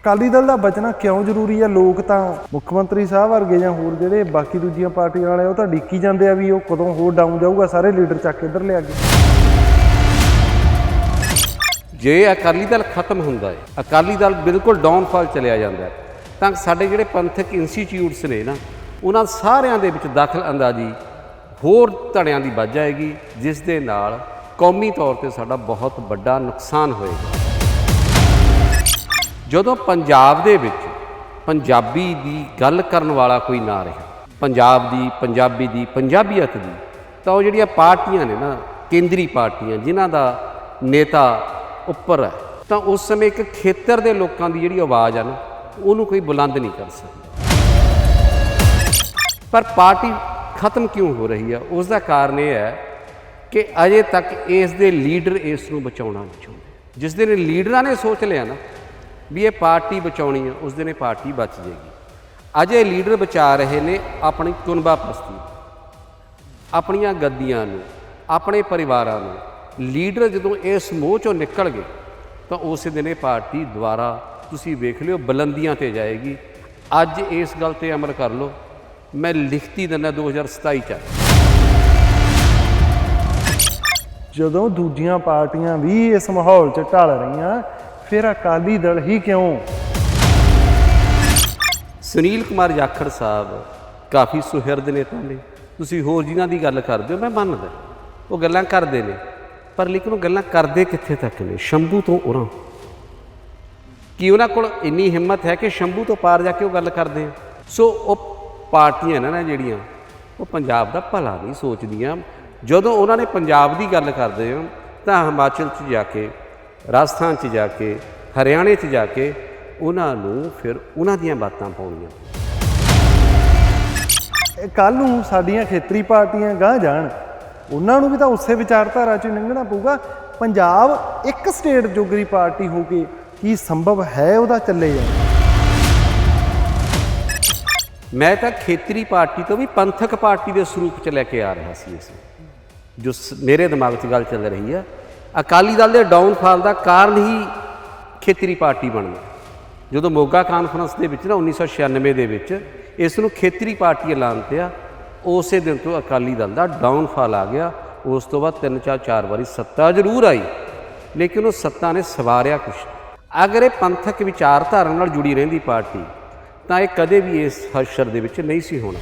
ਅਕਾਲੀ ਦਲ ਦਾ ਬਚਣਾ ਕਿਉਂ ਜ਼ਰੂਰੀ ਹੈ ਲੋਕ ਤਾਂ ਮੁੱਖ ਮੰਤਰੀ ਸਾਹਿਬ ਵਰਗੇ ਜਾਂ ਹੋਰ ਜਿਹੜੇ ਬਾਕੀ ਦੂਜੀਆਂ ਪਾਰਟੀਆਂ ਵਾਲੇ ਉਹ ਤਾਂ ਡਿੱਕੀ ਜਾਂਦੇ ਆ ਵੀ ਉਹ ਕਦੋਂ ਹੋਰ ਡਾਊਨ ਜਾਊਗਾ, ਸਾਰੇ ਲੀਡਰ ਚੱਕ ਇੱਧਰ ਲਿਆ ਗਏ ਜੇ ਅਕਾਲੀ ਦਲ ਖਤਮ ਹੁੰਦਾ ਹੈ, ਅਕਾਲੀ ਦਲ ਬਿਲਕੁਲ ਡਾਊਨਫਾਲ ਚਲਿਆ ਜਾਂਦਾ ਹੈ, ਤਾਂ ਸਾਡੇ ਜਿਹੜੇ ਪੰਥਕ ਇੰਸਟੀਚਿਊਟਸ ਨੇ ਨਾ, ਉਹਨਾਂ ਸਾਰਿਆਂ ਦੇ ਵਿੱਚ ਦਾਖਲ ਅੰਦਾਜ਼ੀ ਹੋਰ ਧੜਿਆਂ ਦੀ ਵੱਜ ਜਾਏਗੀ, ਜਿਸ ਦੇ ਨਾਲ ਕੌਮੀ ਤੌਰ ਤੇ ਸਾਡਾ ਬਹੁਤ ਵੱਡਾ ਨੁਕਸਾਨ ਹੋਏਗਾ। ਜਦੋਂ ਪੰਜਾਬ ਦੇ ਵਿੱਚ ਪੰਜਾਬੀ ਦੀ ਗੱਲ ਕਰਨ ਵਾਲਾ ਕੋਈ ਨਾ ਰਿਹਾ, ਪੰਜਾਬ ਦੀ, ਪੰਜਾਬੀ ਦੀ, ਪੰਜਾਬੀਅਤ ਦੀ, ਤਾਂ ਉਹ ਜਿਹੜੀਆਂ ਪਾਰਟੀਆਂ ਨੇ ਨਾ, ਕੇਂਦਰੀ ਪਾਰਟੀਆਂ, ਜਿਨ੍ਹਾਂ ਦਾ ਨੇਤਾ ਉੱਪਰ ਹੈ, ਤਾਂ ਉਸ ਸਮੇਂ ਇੱਕ ਖੇਤਰ ਦੇ ਲੋਕਾਂ ਦੀ ਜਿਹੜੀ ਆਵਾਜ਼ ਆ ਨਾ, ਉਹਨੂੰ ਕੋਈ ਬੁਲੰਦ ਨਹੀਂ ਕਰ ਸਕਦਾ। ਪਰ ਪਾਰਟੀ ਖਤਮ ਕਿਉਂ ਹੋ ਰਹੀ ਹੈ ਉਸ ਦਾ ਕਾਰਨ ਇਹ ਹੈ ਕਿ ਅਜੇ ਤੱਕ ਇਸ ਦੇ ਲੀਡਰ ਇਸ ਨੂੰ ਬਚਾਉਣਾ ਨਹੀਂ ਚਾਹੁੰਦੇ। ਜਿਸ ਦਿਨ ਲੀਡਰਾਂ ਨੇ ਸੋਚ ਲਿਆ ਨਾ ਵੀ ਇਹ ਪਾਰਟੀ ਬਚਾਉਣੀ ਹੈ ਉਸ ਦਿਨ ਇਹ ਪਾਰਟੀ ਬਚ ਜਾਏਗੀ। ਅਜੇ ਲੀਡਰ ਬਚਾ ਰਹੇ ਨੇ ਆਪਣੀ ਕੁਨਬਾ ਪ੍ਰਸਤੀ। ਆਪਣੀਆਂ ਗੱਦੀਆਂ ਨੂੰ, ਆਪਣੇ ਪਰਿਵਾਰਾਂ ਨੂੰ। ਲੀਡਰ ਜਦੋਂ ਇਸ ਮੋਹ ਚੋਂ ਨਿਕਲ ਗਏ, ਤਾਂ ਉਸੇ ਦਿਨ ਇਹ ਪਾਰਟੀ ਦੁਆਰਾ ਤੁਸੀਂ ਵੇਖ ਲਿਓ, ਬੁਲੰਦੀਆਂ ਤੇ ਜਾਏਗੀ। ਅੱਜ ਇਸ ਗੱਲ ਤੇ ਅਮਲ ਕਰ ਲਓ। ਮੈਂ ਲਿਖਤੀ ਦਿੰਦਾ 2027 ਚ ਜਦੋਂ ਦੂਜੀਆਂ ਪਾਰਟੀਆਂ ਵੀ ਇਸ ਮਾਹੌਲ 'ਚ ਢਲ ਰਹੀਆਂ ਫਿਰ ਅਕਾਲੀ ਦਲ ਹੀ ਕਿਉਂ? ਸੁਨੀਲ ਕੁਮਾਰ ਜਾਖੜ ਸਾਹਿਬ ਕਾਫੀ ਸੁਹਿਰਦ ਨੇਤਾ ਨੇ ਤੁਸੀਂ ਹੋਰ ਜਿਨ੍ਹਾਂ ਦੀ ਗੱਲ ਕਰਦੇ ਹੋ, ਮੈਂ ਮੰਨਦਾ। ਉਹ ਗੱਲਾਂ ਕਰਦੇ ਨੇ। ਪਰ ਲੇਕਿਨ ਉਹ ਗੱਲਾਂ ਕਰਦੇ ਕਿੱਥੇ ਤੱਕ ਨੇ? ਸ਼ੰਭੂ ਤੋਂ ਉਰਾਂ। ਕੀ ਉਹਨਾਂ ਕੋਲ ਇੰਨੀ ਹਿੰਮਤ ਹੈ ਕਿ ਸ਼ੰਭੂ ਤੋਂ ਪਾਰ ਜਾ ਕੇ ਉਹ ਗੱਲ ਕਰਦੇ ਆ? ਸੋ ਉਹ ਪਾਰਟੀਆਂ ਨਾ ਜਿਹੜੀਆਂ, ਉਹ ਪੰਜਾਬ ਦਾ ਭਲਾ ਨਹੀਂ ਸੋਚਦੀਆਂ। ਜਦੋਂ ਉਹਨਾਂ ਨੇ ਪੰਜਾਬ ਦੀ ਗੱਲ ਕਰਦੇ ਆ, ਤਾਂ ਹਿਮਾਚਲ 'ਚ ਜਾ ਕੇ ਰਾਜਸਥਾਨ 'ਚ ਜਾ ਕੇ ਹਰਿਆਣੇ 'ਚ ਜਾ ਕੇ ਉਹਨਾਂ ਨੂੰ ਫਿਰ ਉਹਨਾਂ ਦੀਆਂ ਬਾਤਾਂ ਪਾਉਣੀਆਂ। ਕੱਲ ਨੂੰ ਸਾਡੀਆਂ ਖੇਤਰੀ ਪਾਰਟੀਆਂ ਗਾਹ ਜਾਣ ਉਹਨਾਂ ਨੂੰ ਵੀ ਤਾਂ ਉਸੇ ਵਿਚਾਰਧਾਰਾ 'ਚ ਲੰਘਣਾ ਪਊਗਾ। ਪੰਜਾਬ ਇੱਕ ਸਟੇਟ ਜੋਗਰੀ ਪਾਰਟੀ ਹੋ ਕੇ ਕੀ ਸੰਭਵ ਹੈ ਉਹਦਾ ਚੱਲੇ ਜਾਣਾ। ਮੈਂ ਤਾਂ ਖੇਤਰੀ ਪਾਰਟੀ ਤੋਂ ਵੀ ਪੰਥਕ ਪਾਰਟੀ ਦੇ ਸਰੂਪ 'ਚ ਲੈ ਕੇ ਆ ਰਿਹਾ ਸੀ ਇਸ। ਜੋ ਮੇਰੇ ਦਿਮਾਗ 'ਚ ਗੱਲ ਚੱਲ ਰਹੀ ਹੈ ਅਕਾਲੀ ਦਲ ਦੇ ਡਾਊਨਫਾਲ ਦਾ ਕਾਰਨ ਹੀ ਖੇਤਰੀ ਪਾਰਟੀ ਬਣ ਗਈ ਜਦੋਂ ਮੋਗਾ ਕਾਨਫਰੰਸ ਦੇ ਵਿੱਚ ਨਾ 1996 ਦੇ ਵਿੱਚ ਇਸ ਨੂੰ ਖੇਤਰੀ ਪਾਰਟੀ ਐਲਾਨ ਤਿਆ ਉਸੇ ਦਿਨ ਤੋਂ ਅਕਾਲੀ ਦਲ ਦਾ ਡਾਊਨਫਾਲ ਆ ਗਿਆ। ਉਸ ਤੋਂ ਬਾਅਦ ਤਿੰਨ ਚਾਰ ਚਾਰ ਵਾਰੀ ਸੱਤਾ ਜ਼ਰੂਰ ਆਈ, ਲੇਕਿਨ ਉਹ ਸੱਤਾ ਨੇ ਸਵਾਰਿਆ ਕੁਛ ਅਗਰ ਇਹ ਪੰਥਕ ਵਿਚਾਰਧਾਰਾ ਨਾਲ ਜੁੜੀ ਰਹਿੰਦੀ ਪਾਰਟੀ, ਤਾਂ ਇਹ ਕਦੇ ਵੀ ਇਸ ਹਸ਼ਰ ਦੇ ਵਿੱਚ ਨਹੀਂ ਸੀ ਹੋਣਾ।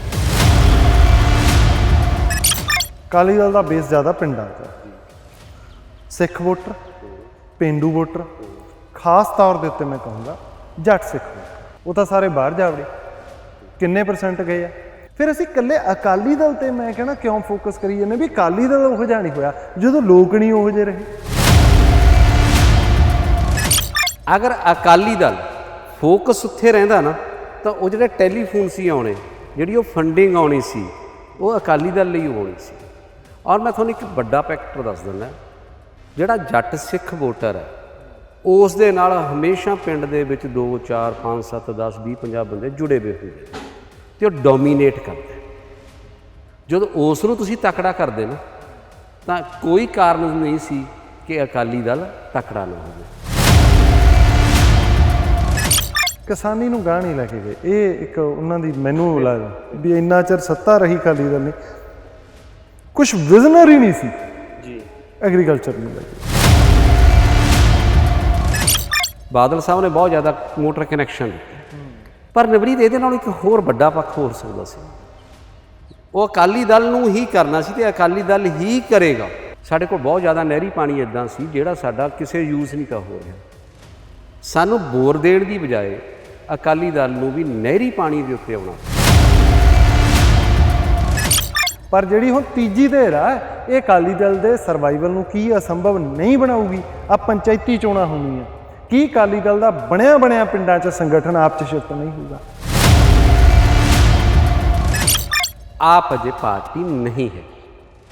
ਅਕਾਲੀ ਦਲ ਦਾ ਬੇਸ ਜ਼ਿਆਦਾ ਪਿੰਡਾਂ 'ਚ ਸਿੱਖ ਵੋਟਰ, ਪਿੰਡੂ ਵੋਟਰ, ਖਾਸ ਤੌਰ ਦੇ ਉੱਤੇ ਮੈਂ ਕਹੂੰਗਾ ਜੱਟ ਸਿੱਖ ਵੋਟਰ। ਉਹ ਤਾਂ ਸਾਰੇ ਬਾਹਰ ਜਾ ਵੜੇ। ਕਿੰਨੇ ਪਰਸੈਂਟ ਗਏ ਆ? ਫਿਰ ਅਸੀਂ ਇਕੱਲੇ ਅਕਾਲੀ ਦਲ ਤੇ ਮੈਂ ਕਹਿਣਾ ਕਿਉਂ ਫੋਕਸ ਕਰੀ ਜਾਂਦੇ ਵੀ ਅਕਾਲੀ ਦਲ ਉਹ ਜਿਹਾ ਨਹੀਂ ਹੋਇਆ, ਜਦੋਂ ਲੋਕ ਨਹੀਂ ਉਹ ਜਿਹੇ ਰਹੇ। ਅਗਰ ਅਕਾਲੀ ਦਲ ਫੋਕਸ ਉੱਥੇ ਰਹਿੰਦਾ ਨਾ, ਤਾਂ ਉਹ ਜਿਹੜੇ ਟੈਲੀਫੋਨ ਸੀ ਆਉਣੇ, ਜਿਹੜੀ ਉਹ ਫੰਡਿੰਗ ਆਉਣੀ ਸੀ, ਉਹ ਅਕਾਲੀ ਦਲ ਲਈ ਹੋਣੀ ਸੀ। ਔਰ ਮੈਂ ਤੁਹਾਨੂੰ ਇੱਕ ਵੱਡਾ ਫੈਕਟਰ ਦੱਸ ਦਿੰਦਾ। ਜਿਹੜਾ ਜੱਟ ਸਿੱਖ ਵੋਟਰ ਹੈ, ਉਸ ਦੇ ਨਾਲ ਹਮੇਸ਼ਾ ਪਿੰਡ ਦੇ ਵਿੱਚ 2 4 5 7 10 20 50 ਬੰਦੇ ਜੁੜੇ ਹੋਏ ਹੁੰਦੇ ਨੇ ਤੇ ਉਹ ਡੋਮੀਨੇਟ ਕਰਦਾ ਜਦੋਂ ਉਸ ਨੂੰ ਤੁਸੀਂ ਤਕੜਾ ਕਰਦੇ ਨਾ, ਤਾਂ ਕੋਈ ਕਾਰਨ ਨਹੀਂ ਸੀ ਕਿ ਅਕਾਲੀ ਦਲ ਤਕੜਾ ਨਾ ਹੋਵੇ। ਕਿਸਾਨੀ ਨੂੰ ਗਾਹ ਨਹੀਂ ਲੈ ਕੇ ਗਏ। ਇਹ ਇੱਕ ਉਹਨਾਂ ਦੀ ਮੈਨੂੰ ਲੱਗਦਾ ਵੀ ਇੰਨਾ ਚਿਰ ਸੱਤਾ ਰਹੀ ਅਕਾਲੀ ਦਲ ਨੇ ਕੁਝ ਵਿਜ਼ਨਰ ਹੀ ਨਹੀਂ ਸੀ। ਐਗਰੀਕਲਚਰ ਨੂੰ ਲੈ ਕੇ। ਬਾਦਲ ਸਾਹਿਬ ਨੇ ਬਹੁਤ ਜ਼ਿਆਦਾ ਮੋਟਰ ਕਨੈਕਸ਼ਨ ਦਿੱਤੇ। ਪਰ ਨਵਰੀਤ ਇਹਦੇ ਨਾਲ ਇੱਕ ਹੋਰ ਵੱਡਾ ਪੱਖ ਹੋਰ ਸਕਦਾ ਸੀ। ਉਹ ਅਕਾਲੀ ਦਲ ਨੂੰ ਹੀ ਕਰਨਾ ਸੀ ਤੇ ਅਕਾਲੀ ਦਲ ਹੀ ਕਰੇਗਾ। ਸਾਡੇ ਕੋਲ ਬਹੁਤ ਜ਼ਿਆਦਾ ਨਹਿਰੀ ਪਾਣੀ ਇਦਾਂ ਸੀ, ਜਿਹੜਾ ਸਾਡਾ ਕਿਸੇ ਯੂਜ਼ ਨਹੀਂ ਤਾਂ ਹੋ ਰਿਹਾ। ਸਾਨੂੰ ਬੋਰ ਦੇਣ ਦੀ ਬਜਾਏ ਅਕਾਲੀ ਦਲ ਨੂੰ ਵੀ ਨਹਿਰੀ ਪਾਣੀ ਦੇ ਉੱਤੇ ਆਉਣਾ। ਪਰ ਜਿਹੜੀ ਹੁਣ ਤੀਜੀ ਧਿਰ ਆ, ਇਹ ਅਕਾਲੀ ਦਲ ਦੇ ਸਰਵਾਈਵਲ ਨੂੰ ਕੀ ਅਸੰਭਵ ਨਹੀਂ ਬਣਾਊਗੀ? ਆ ਪੰਚਾਇਤੀ ਚੋਣਾਂ ਹੋਣੀਆਂ। ਕੀ ਅਕਾਲੀ ਦਲ ਦਾ ਬਣਿਆ ਬਣਿਆ ਪਿੰਡਾਂ 'ਚ ਸੰਗਠਨ ਆਪ 'ਚ ਸ਼ਿਫਟ ਨਹੀਂ ਹੋਊਗਾ? ਆਪ ਅਜੇ ਪਾਰਟੀ ਨਹੀਂ ਹੈ।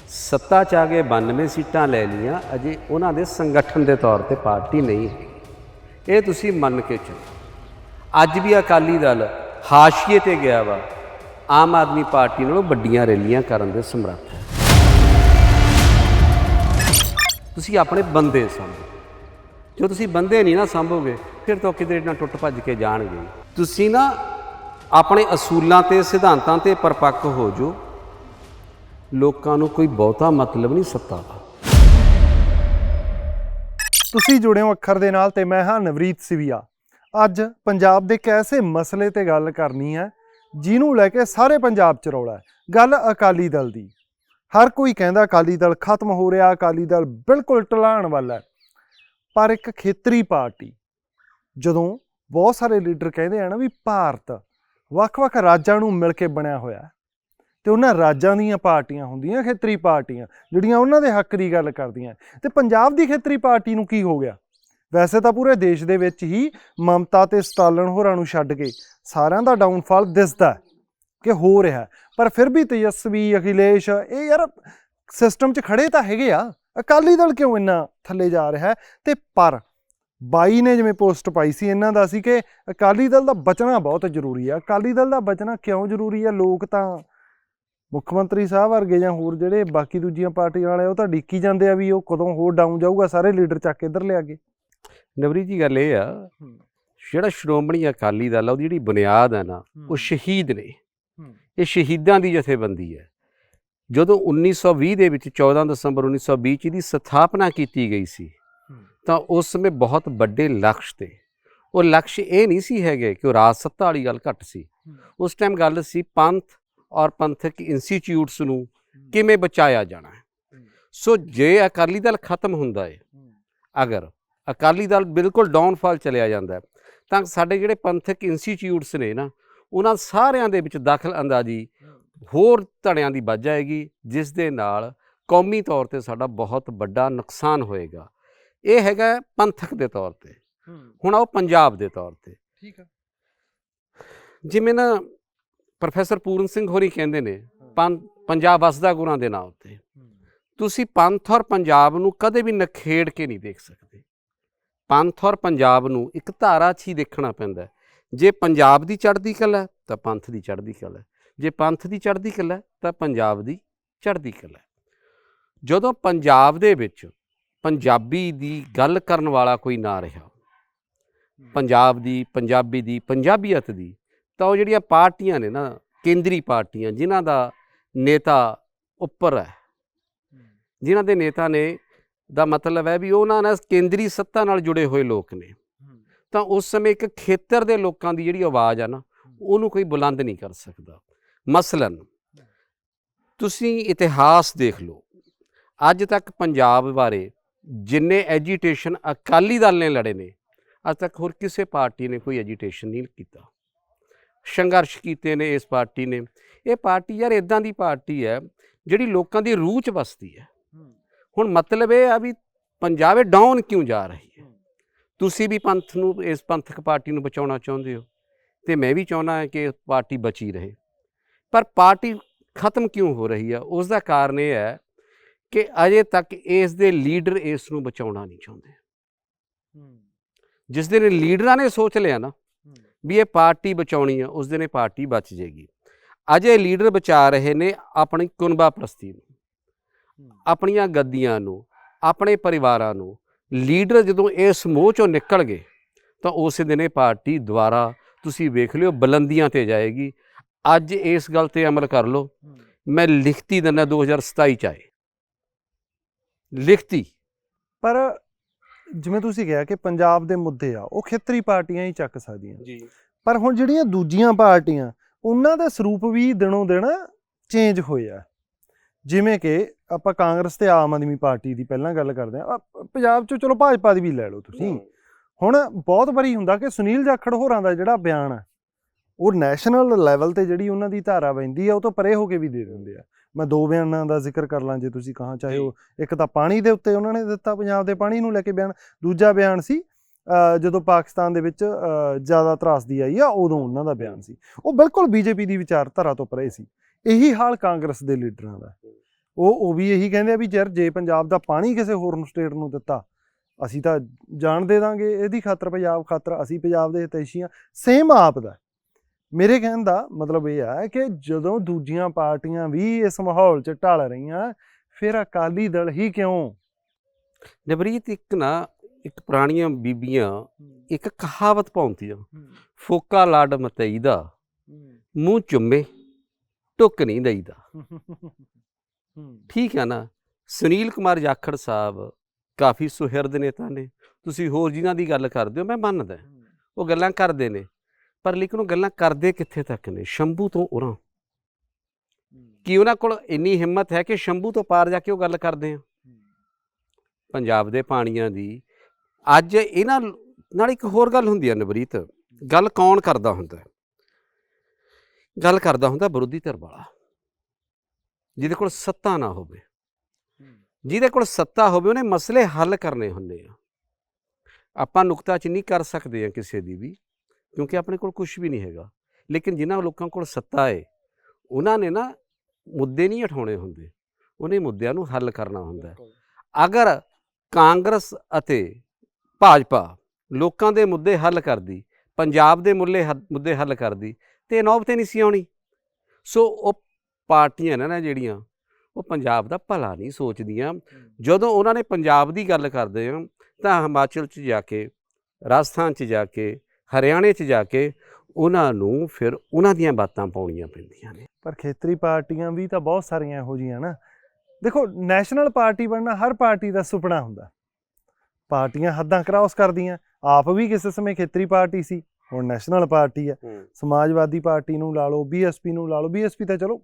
ਸੱਤਾ ਚ ਆ ਕੇ 92 ਸੀਟਾਂ ਲੈ ਲੀਆਂ ਅਜੇ ਉਹਨਾਂ ਦੇ ਸੰਗਠਨ ਦੇ ਤੌਰ ਤੇ ਪਾਰਟੀ ਨਹੀਂ ਹੈ। ਇਹ ਤੁਸੀਂ ਮੰਨ ਕੇ ਚੱਲੋ। ਅੱਜ ਵੀ ਅਕਾਲੀ ਦਲ ਹਾਸ਼ੀਏ ਤੇ ਗਿਆ ਵਾ ਆਮ ਆਦਮੀ ਪਾਰਟੀ ਨਾਲੋਂ ਵੱਡੀਆਂ ਰੈਲੀਆਂ ਕਰਨ ਦੇ ਸਮਰੱਥ ਹੈ। ਤੁਸੀਂ ਆਪਣੇ ਬੰਦੇ ਸਮਝੋ ਜੋ ਤੁਸੀਂ ਬੰਦੇ ਨਹੀਂ ਨਾ ਸੰਭੋਗੇ, ਫਿਰ ਤਾਂ ਕਿਤੇ ਨਾ ਟੁੱਟ ਭੱਜ ਕੇ ਜਾਣਗੇ। ਤੁਸੀਂ ਨਾ ਆਪਣੇ ਅਸੂਲਾਂ ਤੇ, ਸਿਧਾਂਤਾਂ ਤੇ ਪਰਪੱਕ ਹੋ ਜੋ ਲੋਕਾਂ ਨੂੰ ਕੋਈ ਬਹੁਤਾ ਮਤਲਬ ਨਹੀਂ ਸੱਤਾ ਦਾ। ਤੁਸੀਂ ਜੁੜੇ ਹੋ ਅੱਖਰ ਦੇ ਨਾਲ ਤੇ ਮੈਂ ਹਾਂ ਨਵਰੀਤ ਸਿਵੀਆ। ਅੱਜ ਪੰਜਾਬ ਦੇ ਇੱਕ ਐਸੇ ਮਸਲੇ ਤੇ ਗੱਲ ਕਰਨੀ ਹੈ ਜਿਹਨੂੰ ਲੈ ਕੇ ਸਾਰੇ ਪੰਜਾਬ 'ਚ ਰੌਲਾ ਹੈ। ਗੱਲ ਅਕਾਲੀ ਦਲ ਦੀ। ਹਰ ਕੋਈ ਕਹਿੰਦਾ ਅਕਾਲੀ ਦਲ ਖਤਮ ਹੋ ਰਿਹਾ, ਅਕਾਲੀ ਦਲ ਬਿਲਕੁਲ ਢਲਾਣ ਵਾਲਾ ਹੈ। ਪਰ ਇੱਕ ਖੇਤਰੀ ਪਾਰਟੀ, ਜਦੋਂ ਬਹੁਤ ਸਾਰੇ ਲੀਡਰ ਕਹਿੰਦੇ ਆ ਨਾ ਵੀ ਭਾਰਤ ਵੱਖ-ਵੱਖ ਰਾਜਾਂ ਨੂੰ ਮਿਲ ਕੇ ਬਣਿਆ ਹੋਇਆ ਹੈ, ਤੇ ਉਹਨਾਂ ਰਾਜਾਂ ਦੀਆਂ ਪਾਰਟੀਆਂ ਹੁੰਦੀਆਂ, ਖੇਤਰੀ ਪਾਰਟੀਆਂ, ਜਿਹੜੀਆਂ ਉਹਨਾਂ ਦੇ ਹੱਕ ਦੀ ਗੱਲ ਕਰਦੀਆਂ ਤੇ ਪੰਜਾਬ ਦੀ ਖੇਤਰੀ ਪਾਰਟੀ ਨੂੰ ਕੀ ਹੋ ਗਿਆ? ਵੈਸੇ ਤਾਂ ਪੂਰੇ ਦੇਸ਼ ਦੇ ਵਿੱਚ ਹੀ ਮਮਤਾ ਤੇ ਸਟਾਲਨ ਹੋਰਾਂ ਨੂੰ ਛੱਡ ਕੇ ਸਾਰਿਆਂ ਦਾ ਡਾਊਨਫਾਲ ਦਿਸਦਾ ਕਿ ਹੋ ਰਿਹਾ ਪਰ ਫਿਰ ਵੀ ਤੇਜਸਵੀ, ਅਖਿਲੇਸ਼, ਇਹ ਯਾਰ ਸਿਸਟਮ 'ਚ ਖੜੇ ਤਾਂ ਹੈਗੇ ਆ। ਅਕਾਲੀ ਦਲ ਕਿਉਂ ਇੰਨਾ ਥੱਲੇ ਜਾ ਰਿਹਾ ਹੈ? ਤੇ ਪਰ ਬਾਈ ਨੇ ਜਿਵੇਂ ਪੋਸਟ ਪਾਈ ਸੀ, ਇਹਨਾਂ ਦਾ ਸੀ ਕਿ ਅਕਾਲੀ ਦਲ ਦਾ ਬਚਣਾ ਬਹੁਤ ਜ਼ਰੂਰੀ ਆ। ਅਕਾਲੀ ਦਲ ਦਾ ਬਚਣਾ ਕਿਉਂ ਜ਼ਰੂਰੀ ਹੈ ਲੋਕ ਤਾਂ ਮੁੱਖ ਮੰਤਰੀ ਸਾਹਿਬ ਵਰਗੇ ਜਾਂ ਹੋਰ ਜਿਹੜੇ ਬਾਕੀ ਦੂਜੀਆਂ ਪਾਰਟੀਆਂ ਵਾਲੇ, ਉਹ ਤਾਂ ਡੀਕੀ ਜਾਂਦੇ ਆ ਵੀ ਉਹ ਕਦੋਂ ਹੋਰ ਡਾਊਨ ਜਾਊਗਾ, ਸਾਰੇ ਲੀਡਰ ਚੱਕ ਕੇ ਇੱਧਰ ਲਿਆ ਗਏ ਨਵਰੀ ਜੀ, ਗੱਲ ਇਹ ਆ ਜਿਹੜਾ ਸ਼੍ਰੋਮਣੀ ਅਕਾਲੀ ਦਲ ਆ ਉਹਦੀ ਜਿਹੜੀ ਬੁਨਿਆਦ ਹੈ ਨਾ ਉਹ ਸ਼ਹੀਦ ਨੇ। ਇਹ ਸ਼ਹੀਦਾਂ ਦੀ ਜਥੇਬੰਦੀ ਹੈ। ਜਦੋਂ 1920 ਦੇ ਵਿੱਚ 14 ਦਸੰਬਰ 1920 ਚ ਇਹਦੀ ਸਥਾਪਨਾ ਕੀਤੀ ਗਈ ਸੀ ਤਾਂ ਉਸ ਸਮੇਂ ਬਹੁਤ ਵੱਡੇ ਲਕਸ਼ ਤੇ। ਉਹ ਲਕਸ਼ ਇਹ ਨਹੀਂ ਸੀ ਹੈਗੇ ਕਿ ਉਹ ਰਾਜ ਸੱਤਾ ਵਾਲੀ ਗੱਲ ਘੱਟ ਸੀ। ਉਸ ਟਾਈਮ ਗੱਲ ਸੀ ਪੰਥ ਔਰ ਪੰਥਕ ਇੰਸਟੀਚਿਊਟਸ ਨੂੰ ਕਿਵੇਂ ਬਚਾਇਆ ਜਾਣਾ। ਸੋ ਜੇ ਅਕਾਲੀ ਦਲ ਖਤਮ ਹੁੰਦਾ ਹੈ। ਅਗਰ ਅਕਾਲੀ ਦਲ ਬਿਲਕੁਲ ਡਾਊਨਫਾਲ ਚਲਿਆ ਜਾਂਦਾ ਹੈ, ਤਾਂ ਸਾਡੇ ਜਿਹੜੇ ਪੰਥਕ ਇੰਸਟੀਚਿਊਟਸ ਨੇ ਨਾ ਉਹਨਾਂ ਸਾਰਿਆਂ ਦੇ ਵਿੱਚ ਦਖਲ ਅੰਦਾਜ਼ੀ ਹੋਰ ਧੜਿਆਂ ਦੀ ਵੱਜ ਜਾਏਗੀ ਜਿਸ ਦੇ ਨਾਲ ਕੌਮੀ ਤੌਰ ਤੇ ਸਾਡਾ ਬਹੁਤ ਵੱਡਾ ਨੁਕਸਾਨ ਹੋਏਗਾ। ਇਹ ਹੈਗਾ ਪੰਥਕ ਦੇ ਤੌਰ ਤੇ। ਹੁਣ ਆਓ ਪੰਜਾਬ ਦੇ ਤੌਰ ਤੇ। ਠੀਕ ਆ। ਜਿਵੇਂ ਨਾ ਪ੍ਰੋਫੈਸਰ ਪੂਰਨ ਸਿੰਘ ਹੋਰੀ ਕਹਿੰਦੇ ਨੇ ਪੰਜਾਬ ਵਸਦਾ ਗੁਰਾਂ ਦੇ ਨਾਂ ਉੱਤੇ। ਤੁਸੀਂ ਪੰਥ ਔਰ ਪੰਜਾਬ ਨੂੰ ਕਦੇ ਵੀ ਨਖੇੜ ਕੇ ਨਹੀਂ ਦੇਖ ਸਕਦੇ। ਪੰਥ ਔਰ ਪੰਜਾਬ ਨੂੰ ਇੱਕ ਧਾਰਾ 'ਚ ਹੀ ਦੇਖਣਾ ਪੈਂਦਾ। ਜੇ ਪੰਜਾਬ ਦੀ ਚੜ੍ਹਦੀ ਕਲਾ ਤਾਂ ਪੰਥ ਦੀ ਚੜ੍ਹਦੀ ਕਲਾ ਜੇ ਪੰਥ ਦੀ ਚੜ੍ਹਦੀ ਕਲਾ ਤਾਂ ਪੰਜਾਬ ਦੀ ਚੜ੍ਹਦੀ ਕਲਾ ਜਦੋਂ ਪੰਜਾਬ ਦੇ ਵਿੱਚ ਪੰਜਾਬੀ ਦੀ ਗੱਲ ਕਰਨ ਵਾਲਾ ਕੋਈ ਨਾ ਰਿਹਾ ਪੰਜਾਬ ਦੀ ਪੰਜਾਬੀ ਦੀ ਪੰਜਾਬੀਅਤ ਦੀ ਤਾਂ ਉਹ ਜਿਹੜੀਆਂ ਪਾਰਟੀਆਂ ਨੇ ਨਾ ਕੇਂਦਰੀ ਪਾਰਟੀਆਂ ਜਿਨ੍ਹਾਂ ਦਾ ਨੇਤਾ ਉੱਪਰ ਹੈ। ਜਿਨ੍ਹਾਂ ਦੇ ਨੇਤਾ ਨੇ ਦਾ ਮਤਲਬ ਹੈ ਵੀ ਉਹਨਾਂ ਨਾਲ ਕੇਂਦਰੀ ਸੱਤਾ ਨਾਲ ਜੁੜੇ ਹੋਏ ਲੋਕ ਨੇ। ਤਾਂ ਉਸ ਸਮੇਂ ਇੱਕ ਖੇਤਰ ਦੇ ਲੋਕਾਂ ਦੀ ਜਿਹੜੀ ਆਵਾਜ਼ ਆ ਨਾ ਉਹਨੂੰ ਕੋਈ ਬੁਲੰਦ ਨਹੀਂ ਕਰ ਸਕਦਾ। ਮਸਲਨ ਤੁਸੀਂ ਇਤਿਹਾਸ ਦੇਖ ਲਓ। ਅੱਜ ਤੱਕ ਪੰਜਾਬ ਬਾਰੇ ਜਿੰਨੇ ਐਜੀਟੇਸ਼ਨ ਅਕਾਲੀ ਦਲ ਨੇ ਲੜੇ ਨੇ ਅੱਜ ਤੱਕ ਹੋਰ ਕਿਸੇ ਪਾਰਟੀ ਨੇ ਕੋਈ ਐਜੀਟੇਸ਼ਨ ਨਹੀਂ ਕੀਤਾ। ਸੰਘਰਸ਼ ਕੀਤੇ ਨੇ ਇਸ ਪਾਰਟੀ ਨੇ। ਇਹ ਪਾਰਟੀ ਯਾਰ ਇਦਾਂ ਦੀ ਪਾਰਟੀ ਹੈ ਜਿਹੜੀ ਲੋਕਾਂ ਦੀ ਰੂਹ 'ਚ ਵਸਦੀ ਹੈ। ਹੁਣ ਮਤਲਬ ਇਹ ਆ ਵੀ ਪੰਜਾਬ ਇਹ ਡਾਊਨ ਕਿਉਂ ਜਾ ਰਹੀ ਹੈ? ਤੁਸੀਂ ਵੀ ਪੰਥ ਨੂੰ ਇਸ ਪੰਥਕ ਪਾਰਟੀ ਨੂੰ ਬਚਾਉਣਾ ਚਾਹੁੰਦੇ ਹੋ ਤੇ ਮੈਂ ਵੀ ਚਾਹੁੰਦਾ ਹਾਂ ਕਿ ਪਾਰਟੀ ਬਚੀ ਰਹੇ। ਪਰ ਪਾਰਟੀ ਖਤਮ ਕਿਉਂ ਹੋ ਰਹੀ ਹੈ ਉਸ ਦਾ ਕਾਰਨ ਇਹ ਹੈ ਕਿ ਅਜੇ ਤੱਕ ਇਸ ਦੇ ਲੀਡਰ ਇਸ ਨੂੰ ਬਚਾਉਣਾ ਨਹੀਂ ਚਾਹੁੰਦੇ। ਜਿਸ ਦਿਨ ਲੀਡਰਾਂ ਨੇ ਸੋਚ ਲਿਆ ਨਾ ਵੀ ਇਹ ਪਾਰਟੀ ਬਚਾਉਣੀ ਆ ਉਸ ਦਿਨ ਇਹ ਪਾਰਟੀ ਬਚ ਜੇਗੀ। ਅਜੇ ਲੀਡਰ ਬਚਾ ਰਹੇ ਨੇ ਆਪਣੀ ਕੁਨਬਾ ਪ੍ਰਸਤੀ ਨੂੰ। ਆਪਣੀਆਂ ਗੱਦੀਆਂ ਨੂੰ ਆਪਣੇ ਪਰਿਵਾਰਾਂ ਨੂੰ ਲੀਡਰ ਜਦੋਂ ਇਸ ਮੋਹ ਚੋਂ ਨਿਕਲ ਗਏ ਤਾਂ ਉਸੇ ਦਿਨ ਇਹ ਪਾਰਟੀ ਦੁਆਰਾ ਤੁਸੀਂ ਵੇਖ ਲਿਓ ਬੁਲੰਦੀਆਂ ਤੇ ਜਾਏਗੀ। ਅੱਜ ਇਸ ਗੱਲ ਤੇ ਅਮਲ ਕਰ ਲਓ। ਮੈਂ ਲਿਖਤੀ ਦਿੰਦਾ 2027 ਚ ਆਏ। ਲਿਖਤੀ। ਪਰ ਜਿਵੇਂ ਤੁਸੀਂ ਕਿਹਾ ਕਿ ਪੰਜਾਬ ਦੇ ਮੁੱਦੇ ਆ ਉਹ ਖੇਤਰੀ ਪਾਰਟੀਆਂ ਹੀ ਚੱਕ ਸਕਦੀਆਂ। ਜੀ। ਪਰ ਹੁਣ ਜਿਹੜੀਆਂ ਦੂਜੀਆਂ ਪਾਰਟੀਆਂ ਉਹਨਾਂ ਦੇ ਸਰੂਪ ਵੀ ਦਿਨੋਂ ਦਿਨ ਚੇਂਜ ਹੋਏ ਆ। ਜਿਵੇਂ ਕਿ ਆਪਾਂ ਕਾਂਗਰਸ ਤੇ ਆਮ ਆਦਮੀ ਪਾਰਟੀ ਦੀ ਪਹਿਲਾਂ ਗੱਲ ਕਰਦੇ ਆ ਪੰਜਾਬ 'ਚ ਚਲੋ ਭਾਜਪਾ ਦੀ ਵੀ ਲੈ ਲਓ ਤੁਸੀਂ। ਹੁਣ ਬਹੁਤ ਵਾਰੀ ਹੁੰਦਾ ਕਿ ਸੁਨੀਲ ਜਾਖੜ ਹੋਰਾਂ ਦਾ ਜਿਹੜਾ ਬਿਆਨ ਹੈ ਉਹ ਨੈਸ਼ਨਲ ਲੈਵਲ ਤੇ ਜਿਹੜੀ ਉਹਨਾਂ ਦੀ ਧਾਰਾ ਪੈਂਦੀ ਆ ਉਹ ਤੋਂ ਪਰੇ ਹੋ ਕੇ ਵੀ ਦੇ ਦਿੰਦੇ ਆ। ਮੈਂ ਦੋ ਬਿਆਨਾਂ ਦਾ ਜ਼ਿਕਰ ਕਰ ਲਾਂ ਜੇ ਤੁਸੀਂ ਕਹਾਂ ਚਾਹੇ ਉਹ ਇੱਕ ਤਾਂ ਪਾਣੀ ਦੇ ਉੱਤੇ ਉਹਨਾਂ ਨੇ ਦਿੱਤਾ ਪੰਜਾਬ ਦੇ ਪਾਣੀ ਨੂੰ ਲੈ ਕੇ ਬਿਆਨ। ਦੂਜਾ ਬਿਆਨ ਸੀ ਜਦੋਂ ਪਾਕਿਸਤਾਨ ਦੇ ਵਿੱਚ ਜ਼ਿਆਦਾ ਤਰਾਸਦੀ ਆਈ ਆ ਉਦੋਂ ਉਹਨਾਂ ਦਾ ਬਿਆਨ ਸੀ। ਉਹ ਬਿਲਕੁਲ ਬੀਜੇਪੀ ਦੀ ਵਿਚਾਰਧਾਰਾ ਤੋਂ ਪਰੇ ਸੀ। ਇਹੀ ਹਾਲ ਕਾਂਗਰਸ ਦੇ ਲੀਡਰਾਂ ਦਾ। ਉਹ ਉਹ ਵੀ ਇਹੀ ਕਹਿੰਦੇ ਆ ਵੀ ਯਾਰ ਜੇ ਪੰਜਾਬ ਦਾ ਪਾਣੀ ਕਿਸੇ ਹੋਰ ਨੂੰ ਸਟੇਟ ਨੂੰ ਦਿੱਤਾ ਅਸੀਂ ਤਾਂ ਜਾਣ ਦੇ ਦਾਂਗੇ ਇਹਦੀ ਖਾਤਰ ਪੰਜਾਬ ਖਾਤਰ ਅਸੀਂ ਪੰਜਾਬ ਦੇ ਹਿਤੈਸ਼ੀ ਹਾਂ ਸੇਮ ਆਪ ਦਾ। ਮੇਰੇ ਕਹਿਣ ਦਾ ਮਤਲਬ ਇਹ ਹੈ ਕਿ ਜਦੋਂ ਦੂਜੀਆਂ ਪਾਰਟੀਆਂ ਵੀ ਇਸ ਮਾਹੌਲ 'ਚ ਢਲ ਰਹੀਆਂ ਫਿਰ ਅਕਾਲੀ ਦਲ ਹੀ ਕਿਉਂ? ਨਵਰੀਤ ਇੱਕ ਨਾ ਇੱਕ ਪੁਰਾਣੀਆਂ ਬੀਬੀਆਂ ਇੱਕ ਕਹਾਵਤ ਪਾਉਂਦੀਆਂ ਫੋਕਾ ਲਾਡ ਮਤਈ ਦਾ ਮੂੰਹ ਚੁੰਮੇ। ਟੁੱਕ ਨਹੀਂ ਦਈਦਾ। ਠੀਕ ਹੈ ਨਾ? ਸੁਨੀਲ ਕੁਮਾਰ ਜਾਖੜ ਸਾਹਿਬ ਕਾਫੀ ਸੁਹਿਰਦ ਨੇਤਾ ਨੇ। ਤੁਸੀਂ ਹੋਰ ਜਿਨ੍ਹਾਂ ਦੀ ਗੱਲ ਕਰਦੇ ਹੋ ਮੈਂ ਮੰਨਦਾ। ਉਹ ਗੱਲਾਂ ਕਰਦੇ ਨੇ। ਪਰ ਲੇਕਿਨ ਉਹ ਗੱਲਾਂ ਕਰਦੇ ਕਿੱਥੇ ਤੱਕ ਨੇ? ਸ਼ੰਭੂ ਤੋਂ ਉਰਾਂ। ਕੀ ਉਹਨਾਂ ਕੋਲ ਇੰਨੀ ਹਿੰਮਤ ਹੈ ਕਿ ਸ਼ੰਭੂ ਤੋਂ ਪਾਰ ਜਾ ਕੇ ਉਹ ਗੱਲ ਕਰਦੇ ਆ? ਪੰਜਾਬ ਦੇ ਪਾਣੀਆਂ ਦੀ। ਅੱਜ ਇਹਨਾਂ ਨਾਲ ਇੱਕ ਹੋਰ ਗੱਲ ਹੁੰਦੀ ਹੈ ਨਵਰੀਤ। ਗੱਲ ਕੌਣ ਕਰਦਾ ਹੁੰਦਾ? ਹੈ? ਗੱਲ ਕਰਦਾ ਹੁੰਦਾ ਵਿਰੋਧੀ ਧਿਰ ਵਾਲਾ ਜਿਹਦੇ ਕੋਲ ਸੱਤਾ ਨਾ ਹੋਵੇ। ਜਿਹਦੇ ਕੋਲ ਸੱਤਾ ਹੋਵੇ ਉਹਨੇ ਮਸਲੇ ਹੱਲ ਕਰਨੇ ਹੁੰਦੇ ਆ। ਆਪਾਂ ਨੁਕਤਾਚੀਨੀ ਕਰ ਸਕਦੇ ਆ ਕਿਸੇ ਦੀ ਵੀ ਕਿਉਂਕਿ ਆਪਣੇ ਕੋਲ ਕੁਝ ਵੀ ਨਹੀਂ ਹੈਗਾ। ਲੇਕਿਨ ਜਿਨ੍ਹਾਂ ਲੋਕਾਂ ਕੋਲ ਸੱਤਾ ਹੈ ਉਹਨਾਂ ਨੇ ਨਾ ਮੁੱਦੇ ਨਹੀਂ ਉਠਾਉਣੇ ਹੁੰਦੇ। ਉਹਨੇ ਮੁੱਦਿਆਂ ਨੂੰ ਹੱਲ ਕਰਨਾ ਹੁੰਦਾ। ਹੈ। ਅਗਰ ਕਾਂਗਰਸ ਅਤੇ ਭਾਜਪਾ ਲੋਕਾਂ ਦੇ ਮੁੱਦੇ ਹੱਲ ਕਰਦੀ ਪੰਜਾਬ ਦੇ ਮੁੱਲੇ ਮੁੱਦੇ ਹੱਲ ਕਰਦੀ ਤੇ ਨੌਬਤੇ ਨਹੀਂ ਸੀ ਆਉਣੀ। ਸੋ ਉਹ ਪਾਰਟੀਆਂ ਨੇ ਨਾ ਜਿਹੜੀਆਂ, ਉਹ ਪੰਜਾਬ ਦਾ ਭਲਾ ਨਹੀਂ ਸੋਚਦੀਆਂ। ਜਦੋਂ ਉਹਨਾਂ ਨੇ ਪੰਜਾਬ ਦੀ ਗੱਲ ਕਰਦੇ ਆ, ਤਾਂ ਹਿਮਾਚਲ 'ਚ ਜਾ ਕੇ, ਰਾਜਸਥਾਨ 'ਚ ਜਾ ਕੇ, ਹਰਿਆਣੇ 'ਚ ਜਾ ਕੇ ਉਹਨਾਂ ਨੂੰ ਫਿਰ ਉਹਨਾਂ ਦੀਆਂ ਬਾਤਾਂ ਪਾਉਣੀਆਂ ਪੈਂਦੀਆਂ ਨੇ। ਪਰ ਖੇਤਰੀ ਪਾਰਟੀਆਂ ਵੀ ਤਾਂ ਬਹੁਤ ਸਾਰੀਆਂ ਇਹੋ ਜੀਆਂ ਨਾ। ਦੇਖੋ, ਨੈਸ਼ਨਲ ਪਾਰਟੀ ਬਣਨਾ ਹਰ ਪਾਰਟੀ ਦਾ ਸੁਪਨਾ ਹੁੰਦਾ। ਪਾਰਟੀਆਂ ਹੱਦਾਂ ਕ੍ਰਾਸ ਕਰਦੀਆਂ। ਆਪ ਵੀ ਕਿਸੇ ਸਮੇਂ ਖੇਤਰੀ ਪਾਰਟੀ ਸੀ। ਹੁਣ ਨੈਸ਼ਨਲ ਪਾਰਟੀ ਹੈ। ਸਮਾਜਵਾਦੀ ਪਾਰਟੀ ਨੂੰ ਲਾ ਲਓ ਬੀਐਸਪੀ ਨੂੰ ਲਾ ਲਓ ਬੀਐਸਪੀ ਤਾਂ ਚਲੋ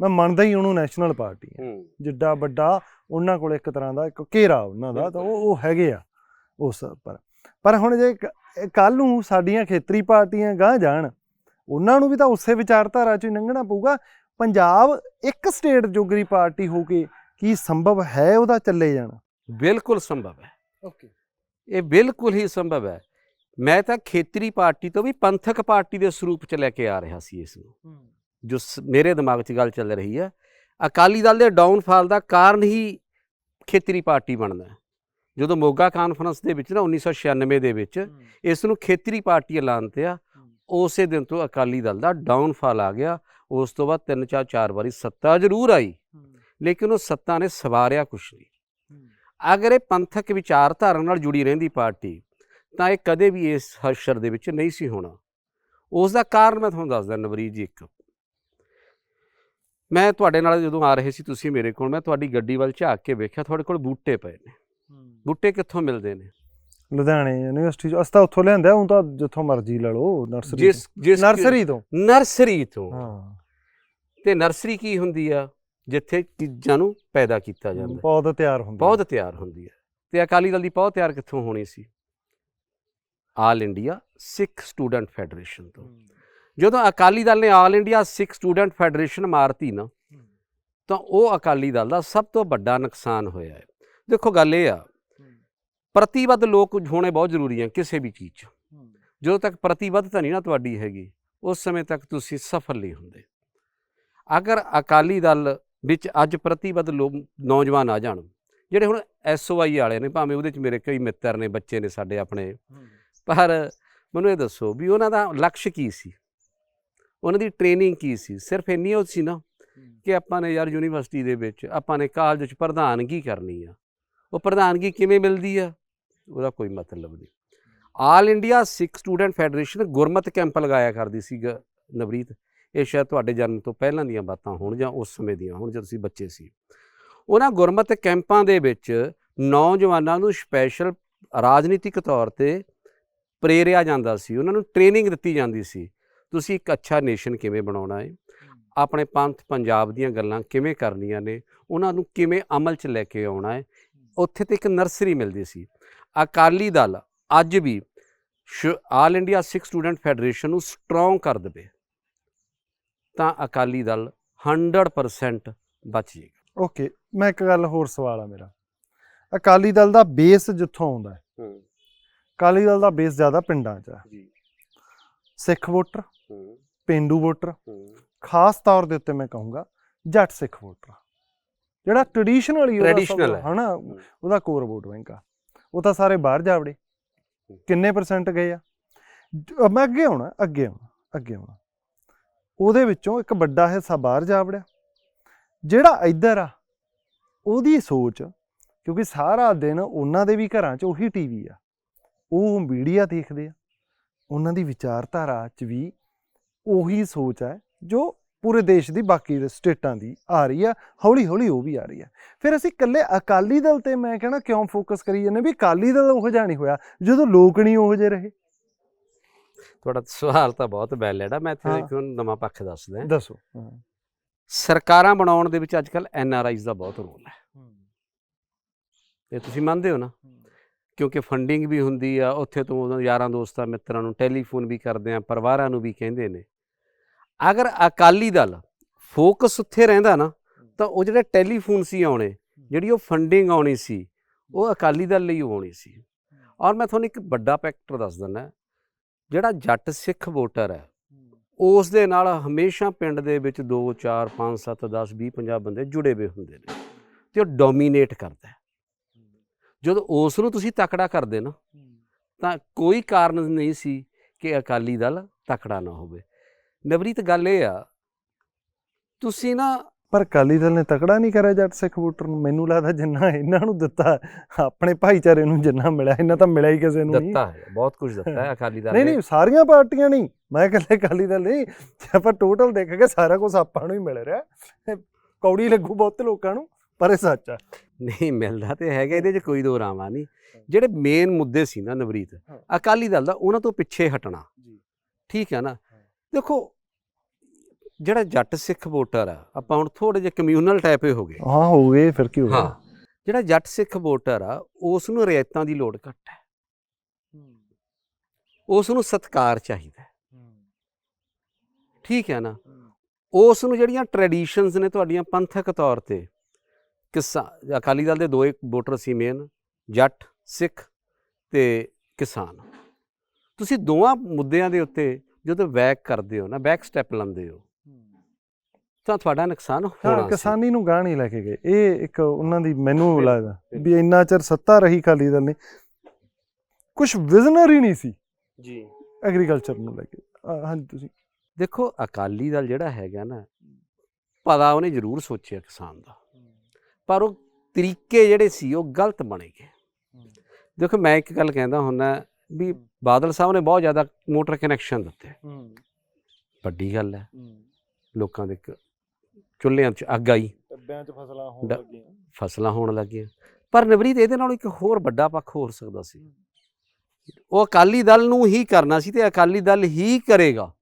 ਮੈਂ ਮੰਨਦਾ ਹੀ ਉਹਨੂੰ ਨੈਸ਼ਨਲ ਪਾਰਟੀ ਹੈ। ਜਿੱਡਾ ਵੱਡਾ ਉਹਨਾਂ ਕੋਲ ਇੱਕ ਤਰ੍ਹਾਂ ਦਾ ਇੱਕ ਘੇਰਾ ਉਹਨਾਂ ਦਾ ਤਾਂ ਉਹ ਉਹ ਹੈਗੇ ਆ ਉਸ ਪਰ ਪਰ ਹੁਣ ਜੇ ਕੱਲ ਨੂੰ ਸਾਡੀਆਂ ਖੇਤਰੀ ਪਾਰਟੀਆਂ ਗਾਂ ਜਾਣ ਉਹਨਾਂ ਨੂੰ ਵੀ ਤਾਂ ਉਸੇ ਵਿਚਾਰਧਾਰਾ 'ਚ ਹੀ ਲੰਘਣਾ ਪਊਗਾ। ਪੰਜਾਬ ਇੱਕ ਸਟੇਟ ਜੋਗਰੀ ਪਾਰਟੀ ਹੋ ਕੇ ਕੀ ਸੰਭਵ ਹੈ ਉਹਦਾ ਚੱਲੇ ਜਾਣਾ? ਬਿਲਕੁਲ ਸੰਭਵ ਹੈ। ਓਕੇ ਇਹ ਬਿਲਕੁਲ ਹੀ ਸੰਭਵ ਹੈ। ਮੈਂ ਤਾਂ ਖੇਤਰੀ ਪਾਰਟੀ ਤੋਂ ਵੀ ਪੰਥਕ ਪਾਰਟੀ ਦੇ ਸਰੂਪ ਚ ਲੈ ਕੇ ਆ ਰਿਹਾ ਸੀ ਇਸ ਨੂੰ ਜੋ ਮੇਰੇ ਦਿਮਾਗ 'ਚ ਗੱਲ ਚੱਲ ਰਹੀ ਹੈ। ਅਕਾਲੀ ਦਲ ਦੇ ਡਾਊਨਫਾਲ ਦਾ ਕਾਰਨ ਹੀ ਖੇਤਰੀ ਪਾਰਟੀ ਬਣਦਾ ਹੈ। ਜਦੋਂ ਮੋਗਾ ਕਾਨਫਰੰਸ ਦੇ ਵਿੱਚ ਨਾ 1996 ਦੇ ਵਿੱਚ ਇਸ ਨੂੰ ਖੇਤਰੀ ਪਾਰਟੀ ਐਲਾਨ ਤੇ ਆ ਉਸੇ ਦਿਨ ਤੋਂ ਅਕਾਲੀ ਦਲ ਦਾ ਡਾਊਨਫਾਲ ਆ ਗਿਆ। ਉਸ ਤੋਂ ਬਾਅਦ ਤਿੰਨ ਚਾਰ ਚਾਰ ਵਾਰੀ ਸੱਤਾ ਜ਼ਰੂਰ ਆਈ ਲੇਕਿਨ ਉਹ ਸੱਤਾ ਨੇ ਸਵਾਰਿਆ ਕੁਛ ਨਹੀਂ। ਅਗਰ ਇਹ ਪੰਥਕ ਵਿਚਾਰਧਾਰਾ ਨਾਲ ਜੁੜੀ ਰਹਿੰਦੀ ਪਾਰਟੀ ਤਾਂ ਇਹ ਕਦੇ ਵੀ ਇਸ ਹਸ਼ਰ ਦੇ ਵਿੱਚ ਨਹੀਂ ਸੀ ਹੋਣਾ। ਉਸ ਦਾ ਕਾਰਨ ਮੈਂ ਤੁਹਾਨੂੰ ਦੱਸਦਾ ਨਵਰੀਤ ਜੀ ਇੱਕ। ਮੈਂ ਤੁਹਾਡੇ ਨਾਲ ਜਦੋਂ ਆ ਰਹੇ ਸੀ ਤੁਸੀਂ ਮੇਰੇ ਕੋਲ ਮੈਂ ਤੁਹਾਡੀ ਗੱਡੀ ਵੱਲ ਝਾਕ ਕੇ ਵੇਖਿਆ ਤੁਹਾਡੇ ਕੋਲ ਬੂਟੇ ਪਏ ਨੇ। ਬੂਟੇ ਕਿੱਥੋਂ ਮਿਲਦੇ ਨੇ? ਲੁਧਿਆਣੇ ਯੂਨੀਵਰਸਿਟੀ ਚ। ਅਸਤਾ ਉੱਥੋਂ ਲਿਆਂਦਾ ਹੁਣ ਤਾਂ ਜਿੱਥੋਂ ਮਰਜ਼ੀ ਲੈ ਲਓ ਨਰਸਰੀ ਜਿਸ ਜਿਸ ਤੋਂ। ਨਰਸਰੀ ਤੋਂ? ਨਰਸਰੀ ਤੋਂ। ਹਾਂ। ਤੇ ਨਰਸਰੀ ਕੀ ਹੁੰਦੀ ਆ? ਜਿੱਥੇ ਚੀਜ਼ਾਂ ਨੂੰ ਪੈਦਾ ਕੀਤਾ ਜਾਂਦਾ। ਪੌਦ ਤਿਆਰ ਹੁੰਦਾ ਪੌਦ ਤਿਆਰ ਹੁੰਦੀ ਹੈ ਤੇ ਅਕਾਲੀ ਦਲ ਦੀ ਪੌਦ ਤਿਆਰ ਕਿੱਥੋਂ ਹੋਣੀ ਸੀ? All India Sikh student federation ਤੋਂ। ਜਦੋਂ ਅਕਾਲੀ ਦਲ ਨੇ all India Sikh student federation ਮਾਰਤੀ ਨਾ ਤਾਂ ਉਹ ਅਕਾਲੀ ਦਲ ਦਾ ਸਭ ਤੋਂ ਵੱਡਾ ਨੁਕਸਾਨ ਹੋਇਆ ਹੈ। ਦੇਖੋ ਗੱਲ ਇਹ ਆ ਪ੍ਰਤੀਬੱਧ ਲੋਕ ਹੋਣੇ ਬਹੁਤ ਜ਼ਰੂਰੀ ਹੈ ਕਿਸੇ ਵੀ ਚੀਜ਼ 'ਚ। ਜਦੋਂ ਤੱਕ ਪ੍ਰਤੀਬੱਧਤਾ ਨਹੀਂ ਨਾ ਤੁਹਾਡੀ ਹੈਗੀ ਉਸ ਸਮੇਂ ਤੱਕ ਤੁਸੀਂ ਸਫਲ ਨਹੀਂ ਹੁੰਦੇ। ਅਗਰ ਅਕਾਲੀ ਦਲ ਵਿੱਚ ਅੱਜ ਪ੍ਰਤੀਬੱਧ ਲੋਕ ਨੌਜਵਾਨ ਆ ਜਾਣ ਜਿਹੜੇ ਹੁਣ ਐਸਓਆਈ ਵਾਲੇ ਨੇ ਭਾਵੇਂ ਉਹਦੇ 'ਚ ਮੇਰੇ ਕਈ ਮਿੱਤਰ ਨੇ ਬੱਚੇ ਨੇ ਸਾਡੇ ਆਪਣੇ ਪਰ ਮੈਨੂੰ ਇਹ ਦੱਸੋ ਵੀ ਉਹਨਾਂ ਦਾ ਲਕਸ਼ ਕੀ ਸੀ? ਉਹਨਾਂ ਦੀ ਟ੍ਰੇਨਿੰਗ ਕੀ ਸੀ? ਸਿਰਫ ਇੰਨੀ ਉਹ ਸੀ ਨਾ ਕਿ ਆਪਾਂ ਨੇ ਯਾਰ ਯੂਨੀਵਰਸਿਟੀ ਦੇ ਵਿੱਚ ਆਪਾਂ ਨੇ ਕਾਲਜ 'ਚ ਪ੍ਰਧਾਨਗੀ ਕਰਨੀ ਆ। ਉਹ ਪ੍ਰਧਾਨਗੀ ਕਿਵੇਂ ਮਿਲਦੀ ਆ? ਉਹਦਾ ਕੋਈ ਮਤਲਬ ਨਹੀਂ। All India Sikh student federation Gurmat camp ਲਗਾਇਆ ਕਰਦੀ ਸੀ ਨਵਰੀਤ। ਇਹ ਸ਼ਾਇਦ ਤੁਹਾਡੇ ਜਨਮ ਤੋਂ ਪਹਿਲਾਂ ਦੀਆਂ ਬਾਤਾਂ ਹੋਣ ਜਾਂ ਉਸ ਸਮੇਂ ਦੀਆਂ ਹੋਣ ਜਦੋਂ ਤੁਸੀਂ ਬੱਚੇ ਸੀ। ਉਹਨਾਂ ਗੁਰਮਤ ਕੈਂਪਾਂ ਦੇ ਵਿੱਚ ਨੌਜਵਾਨਾਂ ਨੂੰ ਸਪੈਸ਼ਲ ਰਾਜਨੀਤਿਕ ਤੌਰ ਤੇ ਪ੍ਰੇਰਿਆ ਜਾਂਦਾ ਸੀ ਉਹਨਾਂ ਨੂੰ ਟ੍ਰੇਨਿੰਗ ਦਿੱਤੀ ਜਾਂਦੀ ਸੀ। ਤੁਸੀਂ ਇੱਕ ਅੱਛਾ ਨੇਸ਼ਨ ਕਿਵੇਂ ਬਣਾਉਣਾ ਹੈ। ਆਪਣੇ ਪੰਥ ਪੰਜਾਬ ਦੀਆਂ ਗੱਲਾਂ ਕਿਵੇਂ ਕਰਨੀਆਂ ਨੇ? ਉਹਨਾਂ ਨੂੰ ਕਿਵੇਂ ਅਮਲ 'ਚ ਲੈ ਕੇ ਆਉਣਾ ਹੈ। ਉੱਥੇ ਤੇ ਇੱਕ ਨਰਸਰੀ ਮਿਲਦੀ ਸੀ। ਅਕਾਲੀ ਦਲ ਅੱਜ ਵੀ all India Sikh student federation ਨੂੰ ਸਟਰੋਂਗ ਕਰ ਦੇਵੇ। ਤਾਂ ਅਕਾਲੀ ਦਲ 100% ਬਚ ਜਾਏਗਾ ਓਕੇ ਮੈਂ ਇੱਕ ਗੱਲ ਹੋਰ ਸਵਾਲ ਆ ਮੇਰਾ। ਅਕਾਲੀ ਦਲ ਦਾ ਬੇਸ ਜਿੱਥੋਂ ਆਉਂਦਾ ਹੈ ਹੂੰ। ਅਕਾਲੀ ਦਲ ਦਾ ਬੇਸ ਜ਼ਿਆਦਾ ਪਿੰਡਾਂ 'ਚ ਆ ਜੀ। ਸਿੱਖ ਵੋਟਰ ਹੂੰ। ਪਿੰਡੂ ਵੋਟਰ ਹੂੰ। ਖਾਸ ਤੌਰ ਦੇ ਉੱਤੇ ਮੈਂ ਕਹੂੰਗਾ ਜੱਟ ਸਿੱਖ ਵੋਟਰ। ਜਿਹੜਾ ਟ੍ਰੈਡੀਸ਼ਨਲੀ Traditional ਹੈ। ਹਨਾ ਉਹਦਾ ਕੋਰ ਵੋਟ ਬੈਂਕ ਆ। ਉਹ ਤਾਂ ਸਾਰੇ ਬਾਹਰ ਜਾਵੜੇ। ਕਿੰਨੇ ਪਰਸੈਂਟ ਗਏ ਆ? ਮੈਂ ਅੱਗੇ ਆਉਣਾ ਅੱਗੇ ਆਉਣਾ ਅੱਗੇ ਆਉਣਾ। ਉਹਦੇ ਵਿੱਚੋਂ ਇੱਕ ਵੱਡਾ ਹਿੱਸਾ ਬਾਹਰ ਜਾ ਵੜਿਆ ਜਿਹੜਾ ਇੱਧਰ ਆ ਉਹਦੀ ਸੋਚ ਕਿਉਂਕਿ ਸਾਰਾ ਦਿਨ ਉਹਨਾਂ ਦੇ ਵੀ ਘਰਾਂ 'ਚ ਉਹੀ ਟੀਵੀ ਆ। ਉਹ ਮੀਡੀਆ ਦੇਖਦੇ ਆ ਉਹਨਾਂ ਦੀ ਵਿਚਾਰਧਾਰਾ 'ਚ ਵੀ ਉਹੀ ਸੋਚ ਹੈ ਜੋ ਪੂਰੇ ਦੇਸ਼ ਦੀ ਬਾਕੀ ਦੇ ਸਟੇਟਾਂ ਦੀ ਆ ਰਹੀ ਆ ਹੌਲੀ ਹੌਲੀ ਉਹ ਵੀ ਆ ਰਹੀ ਆ। ਫਿਰ ਅਸੀਂ ਇਕੱਲੇ ਅਕਾਲੀ ਦਲ ਤੇ ਮੈਂ ਕਹਿਣਾ ਕਿਉਂ ਫੋਕਸ ਕਰੀ ਜਾਂਦੇ ਵੀ ਅਕਾਲੀ ਦਲ ਉਹ ਜਿਹਾ ਨਹੀਂ ਹੋਇਆ ਜਦੋਂ ਲੋਕ ਨਹੀਂ ਉਹ ਜਿਹੇ ਰਹੇ? ਤੁਹਾਡਾ ਸਵਾਲ ਤਾਂ ਬਹੁਤ ਵੈਲਿਡ ਆ ਮੈਂ ਇੱਥੇ। ਇੱਕ ਨਵਾਂ ਪੱਖ ਦੱਸਦਾ। ਦੱਸੋ ਸਰਕਾਰਾਂ ਬਣਾਉਣ ਦੇ ਵਿੱਚ ਅੱਜ ਕੱਲ ਐਨ ਆਰ ਆਈਜ਼ ਦਾ ਬਹੁਤ ਰੋਲ ਹੈ। ਇਹ ਤੁਸੀਂ ਮੰਨਦੇ ਹੋ ਨਾ? ਕਿਉਂਕਿ ਫੰਡਿੰਗ ਵੀ ਹੁੰਦੀ ਆ, ਉੱਥੇ ਤੋਂ ਉਹਨਾਂ ਯਾਰਾਂ ਦੋਸਤਾਂ, ਮਿੱਤਰਾਂ ਨੂੰ ਟੈਲੀਫੋਨ ਵੀ ਕਰਦੇ ਆ, ਪਰਿਵਾਰਾਂ ਨੂੰ ਵੀ ਕਹਿੰਦੇ ਨੇ। ਅਗਰ ਅਕਾਲੀ ਦਲ ਫੋਕਸ ਉੱਥੇ ਰਹਿੰਦਾ ਨਾ, ਤਾਂ ਉਹ ਜਿਹੜੇ ਟੈਲੀਫੋਨ ਸੀ ਆਉਣੇ, ਜਿਹੜੀ ਉਹ ਫੰਡਿੰਗ ਆਉਣੀ ਸੀ, ਉਹ ਅਕਾਲੀ ਦਲ ਲਈ ਆਉਣੀ ਸੀ। ਔਰ ਮੈਂ ਤੁਹਾਨੂੰ ਇੱਕ ਵੱਡਾ ਫੈਕਟਰ ਦੱਸ ਦਿੰਦਾ, ਜਿਹੜਾ ਜੱਟ ਸਿੱਖ ਵੋਟਰ ਹੈ, ਉਸ ਦੇ ਨਾਲ ਹਮੇਸ਼ਾ ਪਿੰਡ ਦੇ ਵਿੱਚ 2 4 5 7 10 20 50 ਬੰਦੇ ਜੁੜੇ ਹੋਏ ਹੁੰਦੇ ਨੇ, ਤੇ ਉਹ ਡੋਮੀਨੇਟ ਕਰਦਾ ਹੈ। ਜਦੋਂ ਉਸ ਨੂੰ ਤੁਸੀਂ ਤਕੜਾ ਕਰਦੇ ਨਾ ਤਾਂ ਕੋਈ ਕਾਰਨ ਨਹੀਂ ਸੀ ਕਿ ਅਕਾਲੀ ਦਲ ਤਕੜਾ ਨਾ ਹੋਵੇ। ਨਵਰੀਤ ਗੱਲ ਇਹ ਆ ਤੁਸੀਂ ਨਾ ਪਰ ਅਕਾਲੀ ਦਲ ਨੇ ਤਕੜਾ ਨਹੀਂ ਕਰਿਆ ਜੱਟ ਸਿੱਖ ਵੋਟਰ ਨੂੰ। ਮੈਨੂੰ ਲੱਗਦਾ ਜਿੰਨਾ ਇਹਨਾਂ ਨੂੰ ਦਿੱਤਾ ਆਪਣੇ ਭਾਈਚਾਰੇ ਨੂੰ ਜਿੰਨਾ ਮਿਲਿਆ ਇਹਨਾਂ ਤਾਂ ਮਿਲਿਆ ਹੀ ਕਿਸੇ ਨੂੰ ਨਹੀਂ। ਦਿੱਤਾ ਹੈ ਬਹੁਤ ਕੁਝ ਦਿੱਤਾ ਹੈ ਅਕਾਲੀ ਦਲ ਨਹੀਂ ਨੇ। ਨਹੀਂ ਸਾਰੀਆਂ ਪਾਰਟੀਆਂ ਨਹੀਂ। ਮੈਂ ਇਕੱਲੇ ਅਕਾਲੀ ਦਲ ਨਹੀਂ। ਜੇ ਆਪਾਂ ਟੋਟਲ ਦੇਖਾਂਗੇ ਸਾਰਾ ਕੁਝ ਆਪਾਂ ਨੂੰ ਹੀ ਮਿਲ ਰਿਹਾ। ਕੌੜੀ ਲੱਗੂ ਬਹੁਤ ਲੋਕਾਂ ਨੂੰ। ਪਰ ਇਹ ਸੱਚ ਆ। ਨਹੀਂ ਮਿਲਦਾ ਤੇ ਹੈਗਾ ਇਹਦੇ 'ਚ ਕੋਈ ਦੋ ਰਾਵਾਂ ਨਹੀਂ। ਜਿਹੜੇ ਮੇਨ ਮੁੱਦੇ ਸੀ ਨਾ ਨਵਰੀਤ ਹਾਂ। ਅਕਾਲੀ ਦਲ ਦਾ ਉਹਨਾਂ ਤੋਂ ਪਿੱਛੇ ਹਟਣਾ। ਠੀਕ ਹੈ ਨਾ? ਦੇਖੋ ਜਿਹੜਾ ਜੱਟ ਸਿੱਖ ਵੋਟਰ ਆ ਆਪਾਂ ਹੁਣ ਥੋੜੇ ਜਿਹਾ ਕਮਿਊਨਲ ਟਾਈਪ ਹੋ ਗਏ। ਹਾਂ ਹੋ ਗਏ ਫਿਰ ਕੀ ਹੋ ਹਾਂ। ਗਿਆ ਜਿਹੜਾ ਜੱਟ ਸਿੱਖ ਵੋਟਰ ਆ ਉਸ ਨੂੰ ਰਿਆਇਤਾਂ ਦੀ ਲੋੜ ਘੱਟ ਹੈ। ਉਸ ਨੂੰ ਸਤਕਾਰ ਚਾਹੀਦਾ ਹੈ। ਠੀਕ ਹੈ ਨਾ? ਉਸ ਨੂੰ ਜਿਹੜੀਆਂ ਟ੍ਰੈਡੀਸ਼ਨਸ ਨੇ ਤੁਹਾਡੀਆਂ ਪੰਥਕ ਤੌਰ ਤੇ ਕਿਸਾ ਅਕਾਲੀ ਦਲ ਦੇ ਦੋ ਇੱਕ ਵੋਟਰ ਸੀ ਮੇਨ ਜੱਟ ਸਿੱਖ ਤੇ ਕਿਸਾਨ। ਤੁਸੀਂ ਦੋਵਾਂ ਮੁੱਦਿਆਂ ਦੇ ਉੱਤੇ ਜਦੋਂ ਬੈਕ ਕਰਦੇ ਹੋ ਨਾ ਬੈਕ ਸਟੈਪ ਲੈਂਦੇ ਹੋ ਤਾਂ ਤੁਹਾਡਾ ਨੁਕਸਾਨ ਹੋਣਾ ਕਿਸਾਨੀ ਨੂੰ ਗਾਹ ਨਹੀਂ ਲੈ ਕੇ ਗਏ। ਇਹ ਇੱਕ ਉਹਨਾਂ ਦੀ ਮੈਨੂੰ ਲੱਗਦਾ ਵੀ ਇੰਨਾ ਚਿਰ ਸੱਤਾ ਰਹੀ ਅਕਾਲੀ ਦਲ ਨੇ ਕੁਝ ਵਿਜ਼ਨਰੀ ਨਹੀਂ ਸੀ। ਜੀ। ਐਗਰੀਕਲਚਰ ਨੂੰ ਲੈ ਕੇ। ਹਾਂਜੀ ਤੁਸੀਂ। ਦੇਖੋ ਅਕਾਲੀ ਦਲ ਜਿਹੜਾ ਹੈਗਾ ਨਾ ਪਤਾ ਉਹਨੇ ਜ਼ਰੂਰ ਸੋਚਿਆ ਕਿਸਾਨ ਦਾ। ਪਰ ਉਹ ਤਰੀਕੇ ਜਿਹੜੇ ਸੀ ਉਹ ਗਲਤ ਬਣੇ ਗਏ। ਦੇਖੋ ਮੈਂ ਇੱਕ ਗੱਲ ਕਹਿੰਦਾ ਹੁੰਦਾ ਵੀ ਬਾਦਲ ਸਾਹਿਬ ਨੇ ਬਹੁਤ ਜ਼ਿਆਦਾ ਮੋਟਰ ਕਨੈਕਸ਼ਨ ਦਿੱਤੇ। ਵੱਡੀ ਗੱਲ ਹੈ। ਲੋਕਾਂ ਦੇ ਚੁੱਲ੍ਹਿਆਂ 'ਚ ਅੱਗ ਆਈ। ਟੱਬਿਆਂ 'ਚ ਫਸਲਾਂ ਹੋਣ ਡ- ਫਸਲਾਂ ਹੋਣ ਲੱਗੀਆਂ। ਪਰ ਨਵਰੀਤ ਇਹਦੇ ਨਾਲ ਇੱਕ ਹੋਰ ਵੱਡਾ ਪੱਖ ਹੋ ਸਕਦਾ ਸੀ। ਉਹ ਅਕਾਲੀ ਦਲ ਨੂੰ ਹੀ ਕਰਨਾ ਸੀ ਤੇ ਅਕਾਲੀ ਦਲ ਹੀ ਕਰੇਗਾ।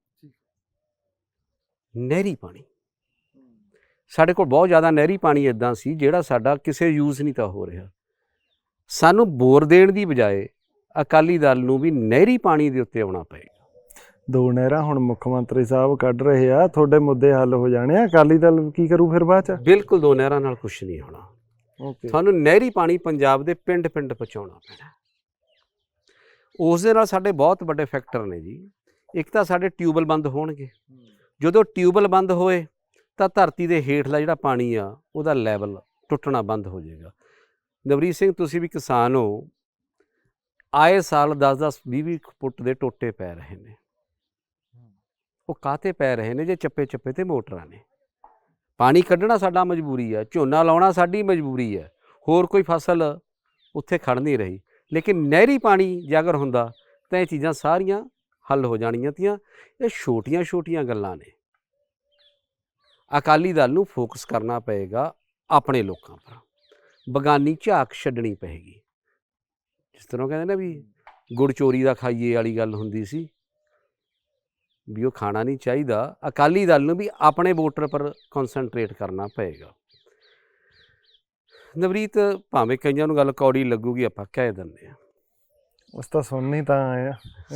ਨਹਿਰੀ ਪਾਣੀ। ਸਾਡੇ ਕੋਲ ਬਹੁਤ ਜ਼ਿਆਦਾ ਨਹਿਰੀ ਪਾਣੀ ਇਦਾਂ ਸੀ ਜਿਹੜਾ ਸਾਡਾ ਕਿਸੇ ਯੂਜ਼ ਨਹੀਂ ਤਾਂ ਹੋ ਰਿਹਾ। ਸਾਨੂੰ ਬੋਰ ਦੇਣ ਦੀ ਬਜਾਏ ਅਕਾਲੀ ਦਲ ਨੂੰ ਵੀ ਨਹਿਰੀ ਪਾਣੀ ਦੇ ਉੱਤੇ ਆਉਣਾ ਪਏਗਾ। ਦੋ ਨਹਿਰਾਂ ਹੁਣ ਮੁੱਖ ਮੰਤਰੀ ਸਾਹਿਬ ਕੱਢ ਰਹੇ ਆ ਤੁਹਾਡੇ ਮੁੱਦੇ ਹੱਲ ਹੋ ਜਾਣੇ ਆ ਅਕਾਲੀ ਦਲ ਕੀ ਕਰੂ ਫਿਰ ਬਾਅਦ ਚ? ਬਿਲਕੁਲ ਦੋ ਨਹਿਰਾਂ ਨਾਲ ਕੁਝ ਨਹੀਂ ਹੋਣਾ। ਓਕੇ ਤੁਹਾਨੂੰ ਨਹਿਰੀ ਪਾਣੀ ਪੰਜਾਬ ਦੇ ਪਿੰਡ-ਪਿੰਡ ਪਹੁੰਚਾਉਣਾ ਪੈਣਾ। ਉਸ ਦੇ ਨਾਲ ਸਾਡੇ ਬਹੁਤ ਵੱਡੇ ਫੈਕਟਰ ਨੇ ਜੀ। ਇੱਕ ਤਾਂ ਸਾਡੇ ਟਿਊਬਲ ਬੰਦ ਹੋਣਗੇ। ਜਦੋਂ ਟਿਊਬਲ ਬੰਦ ਹੋਏ ਤਾਂ ਧਰਤੀ ਦੇ ਹੇਠਲਾ ਜਿਹੜਾ ਪਾਣੀ ਆ, ਉਹਦਾ ਲੈਵਲ ਟੁੱਟਣਾ ਬੰਦ ਹੋ ਜਾਏਗਾ। ਨਵਰੀਤ ਸਿੰਘ, ਤੁਸੀਂ ਵੀ ਕਿਸਾਨ ਹੋ। ਆਏ ਸਾਲ 10-10 20-20 ਫੁੱਟ ਦੇ ਟੋਟੇ ਪੈ ਰਹੇ ਨੇ। ਉਹ ਕਾਤੇ ਪੈ ਰਹੇ ਨੇ? ਜੇ ਚੱਪੇ-ਚੱਪੇ ਤੇ ਮੋਟਰਾਂ ਨੇ। ਪਾਣੀ ਕੱਢਣਾ ਸਾਡਾ ਮਜਬੂਰੀ ਆ, ਝੋਨਾ ਲਾਉਣਾ ਸਾਡੀ ਮਜਬੂਰੀ ਹੈ ਹੋਰ ਕੋਈ ਫਸਲ ਉੱਥੇ ਖੜ ਨਹੀਂ ਰਹੀ। ਲੇਕਿਨ ਨਹਿਰੀ ਪਾਣੀ ਜੇ ਅਗਰ ਹੁੰਦਾ, ਤਾਂ ਇਹ ਚੀਜ਼ਾਂ ਸਾਰੀਆਂ ਹੱਲ ਹੋ ਜਾਣੀਆਂ ਤੀਆਂ। ਇਹ ਛੋਟੀਆਂ-ਛੋਟੀਆਂ ਗੱਲਾਂ ਨੇ। ਅਕਾਲੀ ਦਲ ਨੂੰ ਫੋਕਸ ਕਰਨਾ ਪਏਗਾ ਆਪਣੇ ਲੋਕਾਂ ਪਰ। ਬਗਾਨੀ ਝਾਕ ਛੱਡਣੀ ਪਏਗੀ। ਜਿਸ ਤਰ੍ਹਾਂ ਕਹਿੰਦੇ ਨਾ ਵੀ ਗੁੜ ਚੋਰੀ ਦਾ ਖਾਈਏ ਵਾਲੀ ਗੱਲ ਹੁੰਦੀ ਸੀ। ਵੀ ਉਹ ਖਾਣਾ ਨਹੀਂ ਚਾਹੀਦਾ। ਅਕਾਲੀ ਦਲ ਨੂੰ ਵੀ ਆਪਣੇ ਵੋਟਰ ਪਰ ਕਨਸੈਂਟਰੇਟ ਕਰਨਾ ਪਏਗਾ। ਨਵਰੀਤ ਭਾਵੇਂ ਕਈਆਂ ਨੂੰ ਗੱਲ ਕੌੜੀ ਲੱਗੂਗੀ ਆਪਾਂ ਕਹਿ ਦਿੰਦੇ ਆ ਉਸ ਤਾਂ ਸੁਣਨੀ ਤਾਂ ਆਇਆ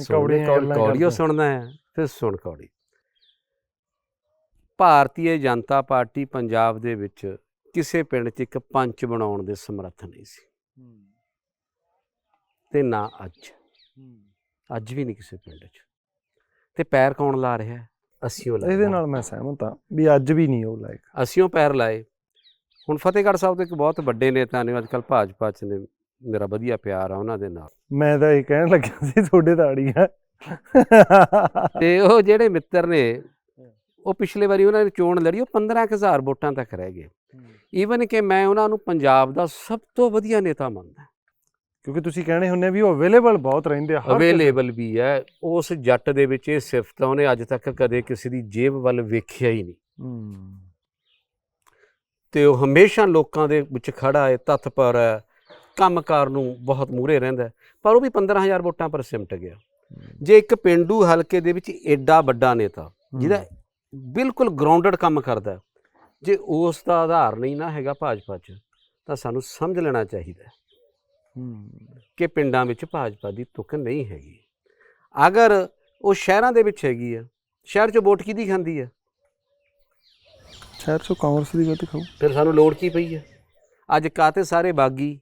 ਕੌੜੀ ਕਰਦੇ। ਸੁਣਨਾ ਹੈ ਫਿਰ ਸੁਣ ਕੌੜੀ। ਭਾਰਤੀ ਜਨਤਾ ਪਾਰਟੀ ਪੰਜਾਬ ਦੇ ਵਿੱਚ ਕਿਸੇ ਪਿੰਡ 'ਚ ਇੱਕ ਪੰਚ ਬਣਾਉਣ ਦੇ ਸਮਰੱਥ ਨਹੀਂ ਸੀ। ਤੇ ਨਾ ਅੱਜ। ਅੱਜ ਵੀ ਨਹੀਂ ਕਿਸੇ ਪਿੰਡ 'ਚ। ਤੇ ਪੈਰ ਕੌਣ ਲਾ ਰਿਹਾ? ਅਸੀਂ ਉਹ ਲਾ ਇਹਦੇ ਨਾਲ ਮੈਂ ਸਹਿਮਤ ਹਾਂ ਵੀ ਅੱਜ ਵੀ ਨਹੀਂ ਉਹ ਲਾਇਕ। ਅਸੀਂ ਉਹ ਪੈਰ ਲਾਏ। ਹੁਣ ਫਤਿਹਗੜ੍ਹ ਸਾਹਿਬ ਦੇ ਇੱਕ ਬਹੁਤ ਵੱਡੇ ਨੇਤਾ ਨੇ ਅੱਜਕੱਲ ਭਾਜਪਾ 'ਚ ਨੇ ਮੇਰਾ ਵਧੀਆ ਪਿਆਰ ਆ ਉਹਨਾਂ ਦੇ ਨਾਲ। ਮੈਂ ਤਾਂ ਇਹ ਕਹਿਣ ਲੱਗਿਆ ਸੀ ਤੁਹਾਡੇ ਤਾੜੀ ਆ ਤੇ ਉਹ ਜਿਹੜੇ ਮਿੱਤਰ ਨੇ ਉਹ ਪਿਛਲੇ ਵਾਰੀ ਉਹਨਾਂ ਨੇ ਚੋਣ ਲੜੀ ਉਹ 15000 ਵੋਟਾਂ ਤੱਕ ਰਹਿ ਗਏ। ਈਵਨ ਕਿ ਮੈਂ ਉਹਨਾਂ ਨੂੰ ਪੰਜਾਬ ਦਾ ਸਭ ਤੋਂ ਵਧੀਆ ਨੇਤਾ ਮੰਨਦਾ। ਕਿਉਂਕਿ ਤੁਸੀਂ ਕਹਿੰਦੇ ਹੁੰਨੇ ਵੀ ਉਹ ਅਵੇਲੇਬਲ ਬਹੁਤ ਰਹਿੰਦੇ ਆ ਅਵੇਲੇਬਲ ਵੀ ਹੈ ਉਸ ਜੱਟ ਦੇ ਵਿੱਚ ਇਹ ਸਿਫਤ ਆ ਉਹਨੇ ਅੱਜ ਤੱਕ ਕਦੇ ਕਿਸੇ ਦੀ ਜੇਬ ਵੱਲ ਵੇਖਿਆ ਹੀ ਨਹੀਂ। ਤੇ ਉਹ ਹਮੇਸ਼ਾ ਲੋਕਾਂ ਦੇ ਵਿੱਚ ਖੜਾ ਹੈ ਤਤਪਰ ਹੈ ਕੰਮਕਾਰ ਨੂੰ ਬਹੁਤ ਮੂਹਰੇ ਰਹਿੰਦਾ। ਪਰ ਉਹ ਵੀ 15000 ਵੋਟਾਂ ਪਰ ਸਿਮਟ ਗਿਆ। ਜੇ ਇੱਕ ਪਿੰਡੂ ਹਲਕੇ ਦੇ ਵਿੱਚ ਐਡਾ ਵੱਡਾ ਨੇਤਾ ਜਿਹਦਾ ਬਿਲਕੁਲ ਗਰਾਊਂਡਡ ਕੰਮ ਕਰਦਾ ਜੇ ਉਸ ਦਾ ਆਧਾਰ ਨਹੀਂ ਨਾ ਹੈਗਾ ਭਾਜਪਾ 'ਚ ਤਾਂ ਸਾਨੂੰ ਸਮਝ ਲੈਣਾ ਚਾਹੀਦਾ ਕਿ ਪਿੰਡਾਂ ਵਿੱਚ ਭਾਜਪਾ ਦੀ ਤੁਕ ਨਹੀਂ ਹੈਗੀ। ਅਗਰ ਉਹ ਸ਼ਹਿਰਾਂ ਦੇ ਵਿੱਚ ਹੈਗੀ ਆ ਸ਼ਹਿਰ 'ਚ ਵੋਟ ਕਿਹਦੀ ਖਾਂਦੀ ਹੈ? ਸ਼ਹਿਰ ਚੋਂ ਕਾਂਗਰਸ ਦੀ ਗੱਲ ਖਾਓ। ਫਿਰ ਸਾਨੂੰ ਲੋੜ ਕੀ ਪਈ ਹੈ? ਅੱਜ ਕਾਤੇ ਸਾਰੇ ਬਾਗੀ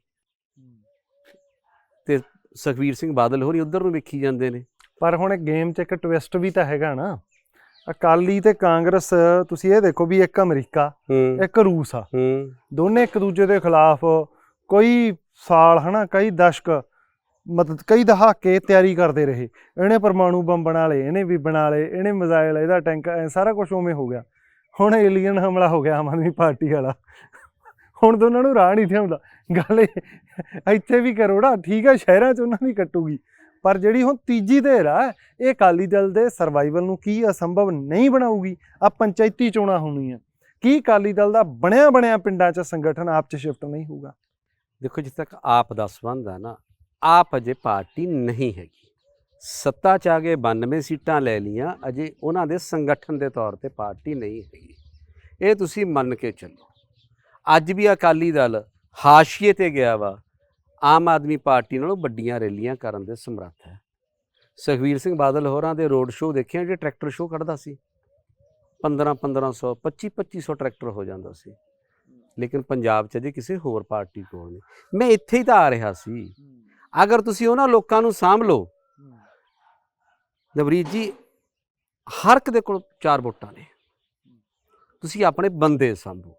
ਤੇ ਸੁਖਵੀਰ ਸਿੰਘ ਬਾਦਲ ਹੋਰੀ ਉਧਰ ਨੂੰ ਵੇਖੀ ਜਾਂਦੇ ਨੇ। ਪਰ ਹੁਣ ਗੇਮ 'ਚ ਇੱਕ ਟਵਿਸਟ ਵੀ ਤਾਂ ਹੈਗਾ ਨਾ। ਅਕਾਲੀ ਤੇ ਕਾਂਗਰਸ ਤੁਸੀਂ ਇਹ ਦੇਖੋ ਵੀ ਇੱਕ ਅਮਰੀਕਾ ਇੱਕ ਰੂਸ ਆ। ਦੋਨੇ ਇੱਕ ਦੂਜੇ ਦੇ ਖਿਲਾਫ ਕੋਈ ਸਾਲ ਹਨਾ ਕਈ ਦਸ਼ਕ ਮਤਲਬ ਕਈ ਦਹਾਕੇ ਤਿਆਰੀ ਕਰਦੇ ਰਹੇ। ਇਹਨੇ ਪਰਮਾਣੂ ਬੰਬ ਬਣਾ ਲਏ ਇਹਨੇ ਵੀ ਬਣਾ ਲਏ ਇਹਨੇ ਮਿਜ਼ਾਈਲ ਇਹਦਾ ਟੈਂਕ ਸਾਰਾ ਕੁਝ ਉਵੇਂ ਹੋ ਗਿਆ। ਹੁਣ ਏਲੀਅਨ ਹਮਲਾ ਹੋ ਗਿਆ ਆਮ ਆਦਮੀ ਪਾਰਟੀ ਵਾਲਾ। ਹੁਣ ਦੋਨਾਂ ਨੂੰ ਰਾਹ ਨਹੀਂ ਥਿਆਉਂਦਾ ਗੱਲ ਇੱਥੇ ਵੀ ਕਰੋੜਾ ਠੀਕ ਹੈ ਸ਼ਹਿਰਾਂ 'ਚ ਉਹਨਾਂ ਦੀ ਕੱਟੂਗੀ। ਪਰ ਜਿਹੜੀ ਹੁਣ ਤੀਜੀ ਧਿਰ ਆ, ਇਹ ਅਕਾਲੀ ਦਲ ਦੇ ਸਰਵਾਈਵਲ ਨੂੰ ਕੀ ਅਸੰਭਵ ਨਹੀਂ ਬਣਾਊਗੀ? ਆ ਪੰਚਾਇਤੀ ਚੋਣਾਂ ਹੋਣੀਆਂ। ਕੀ ਅਕਾਲੀ ਦਲ ਦਾ ਬਣਿਆ ਬਣਿਆ ਪਿੰਡਾਂ 'ਚ ਸੰਗਠਨ ਆਪ 'ਚ ਸ਼ਿਫਟ ਨਹੀਂ ਹੋਊਗਾ? ਦੇਖੋ ਜਿੱਥੇ ਤੱਕ ਆਪ ਦਾ ਸੰਬੰਧ ਹੈ ਨਾ, ਆਪ ਅਜੇ ਪਾਰਟੀ ਨਹੀਂ ਹੈਗੀ। ਸੱਤਾ ਚ ਆ ਕੇ 92 ਸੀਟਾਂ ਲੈ ਲੀਆਂ ਅਜੇ ਉਹਨਾਂ ਦੇ ਸੰਗਠਨ ਦੇ ਤੌਰ ਤੇ ਪਾਰਟੀ ਨਹੀਂ ਹੈਗੀ। ਇਹ ਤੁਸੀਂ ਮੰਨ ਕੇ ਚੱਲੋ। ਅੱਜ ਵੀ ਅਕਾਲੀ ਦਲ ਹਾਸ਼ੀਏ ਤੇ ਗਿਆ ਵਾ ਆਮ ਆਦਮੀ ਪਾਰਟੀ ਨਾਲੋਂ ਵੱਡੀਆਂ ਰੈਲੀਆਂ ਕਰਨ ਦੇ ਸਮਰੱਥ ਹੈ। ਸੁਖਵੀਰ ਸਿੰਘ ਬਾਦਲ ਹੋਰਾਂ ਦੇ ਰੋਡ ਸ਼ੋਅ ਦੇਖਿਆ ਜਿਹੜੇ ਟਰੈਕਟਰ ਸ਼ੋਅ ਕੱਢਦਾ ਸੀ? 15 1500 25 2500 ਟਰੈਕਟਰ ਹੋ ਜਾਂਦਾ ਸੀ। ਲੇਕਿਨ ਪੰਜਾਬ 'ਚ ਅਜੇ ਕਿਸੇ ਹੋਰ ਪਾਰਟੀ ਕੋਲ ਨਹੀਂ। ਮੈਂ ਇੱਥੇ ਹੀ ਤਾਂ ਆ ਰਿਹਾ ਸੀ। ਅਗਰ ਤੁਸੀਂ ਉਹਨਾਂ ਲੋਕਾਂ ਨੂੰ ਸਾਂਭ ਲਓ ਨਵਰੀਤ ਜੀ, ਹਰ ਇੱਕ ਦੇ ਕੋਲ ਚਾਰ ਵੋਟਾਂ ਨੇ। ਤੁਸੀਂ ਆਪਣੇ ਬੰਦੇ ਸਾਂਭੋ।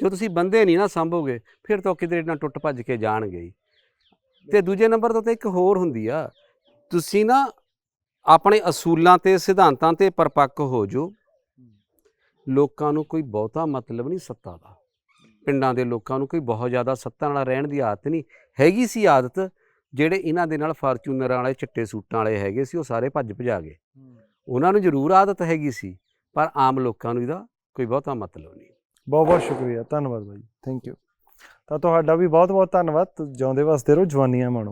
ਜੋ ਤੁਸੀਂ ਬੰਦੇ ਨਹੀਂ ਨਾ ਸਾਂਭੋਗੇ ਫਿਰ ਤਾਂ ਕਿਧਰੇ ਨਾ ਟੁੱਟ ਭੱਜ ਕੇ ਜਾਣਗੇ। ਤੇ ਦੂਜੇ ਨੰਬਰ ਤੇ ਤਾਂ ਇੱਕ ਹੋਰ ਹੁੰਦੀ ਆ ਤੁਸੀਂ ਨਾ ਆਪਣੇ ਅਸੂਲਾਂ ਤੇ ਸਿਧਾਂਤਾਂ ਤੇ ਪਰਪੱਕ ਹੋ ਜੋ ਲੋਕਾਂ ਨੂੰ ਕੋਈ ਬਹੁਤਾ ਮਤਲਬ ਨਹੀਂ ਸੱਤਾ ਦਾ। ਪਿੰਡਾਂ ਦੇ ਲੋਕਾਂ ਨੂੰ ਕੋਈ ਬਹੁਤ ਜ਼ਿਆਦਾ ਸੱਤਾ ਨਾਲ ਰਹਿਣ ਦੀ ਆਦਤ ਨਹੀਂ। ਹੈਗੀ ਸੀ ਆਦਤ ਜਿਹੜੇ ਇਹਨਾਂ ਦੇ ਨਾਲ ਫਾਰਚੂਨਰ ਵਾਲੇ ਚਿੱਟੇ ਸੂਟਾਂ ਵਾਲੇ ਹੈਗੇ ਸੀ ਉਹ ਸਾਰੇ ਭੱਜ ਭਜਾ ਗਏ। ਉਹਨਾਂ ਨੂੰ ਜ਼ਰੂਰ ਆਦਤ ਹੈਗੀ ਸੀ ਪਰ ਆਮ ਲੋਕਾਂ ਨੂੰ ਇਹਦਾ ਕੋਈ ਬਹੁਤਾ ਮਤਲਬ ਨਹੀਂ। ਬਹੁਤ ਬਹੁਤ ਸ਼ੁਕਰੀਆ ਧੰਨਵਾਦ ਬਾਈ। ਥੈਂਕ ਯੂ ਤਾਂ ਤੁਹਾਡਾ ਵੀ ਬਹੁਤ ਬਹੁਤ ਧੰਨਵਾਦ ਜਿਉਂਦੇ ਵਸਦੇ ਰਹੋ ਜਵਾਨੀਆਂ ਮਾਣੋ।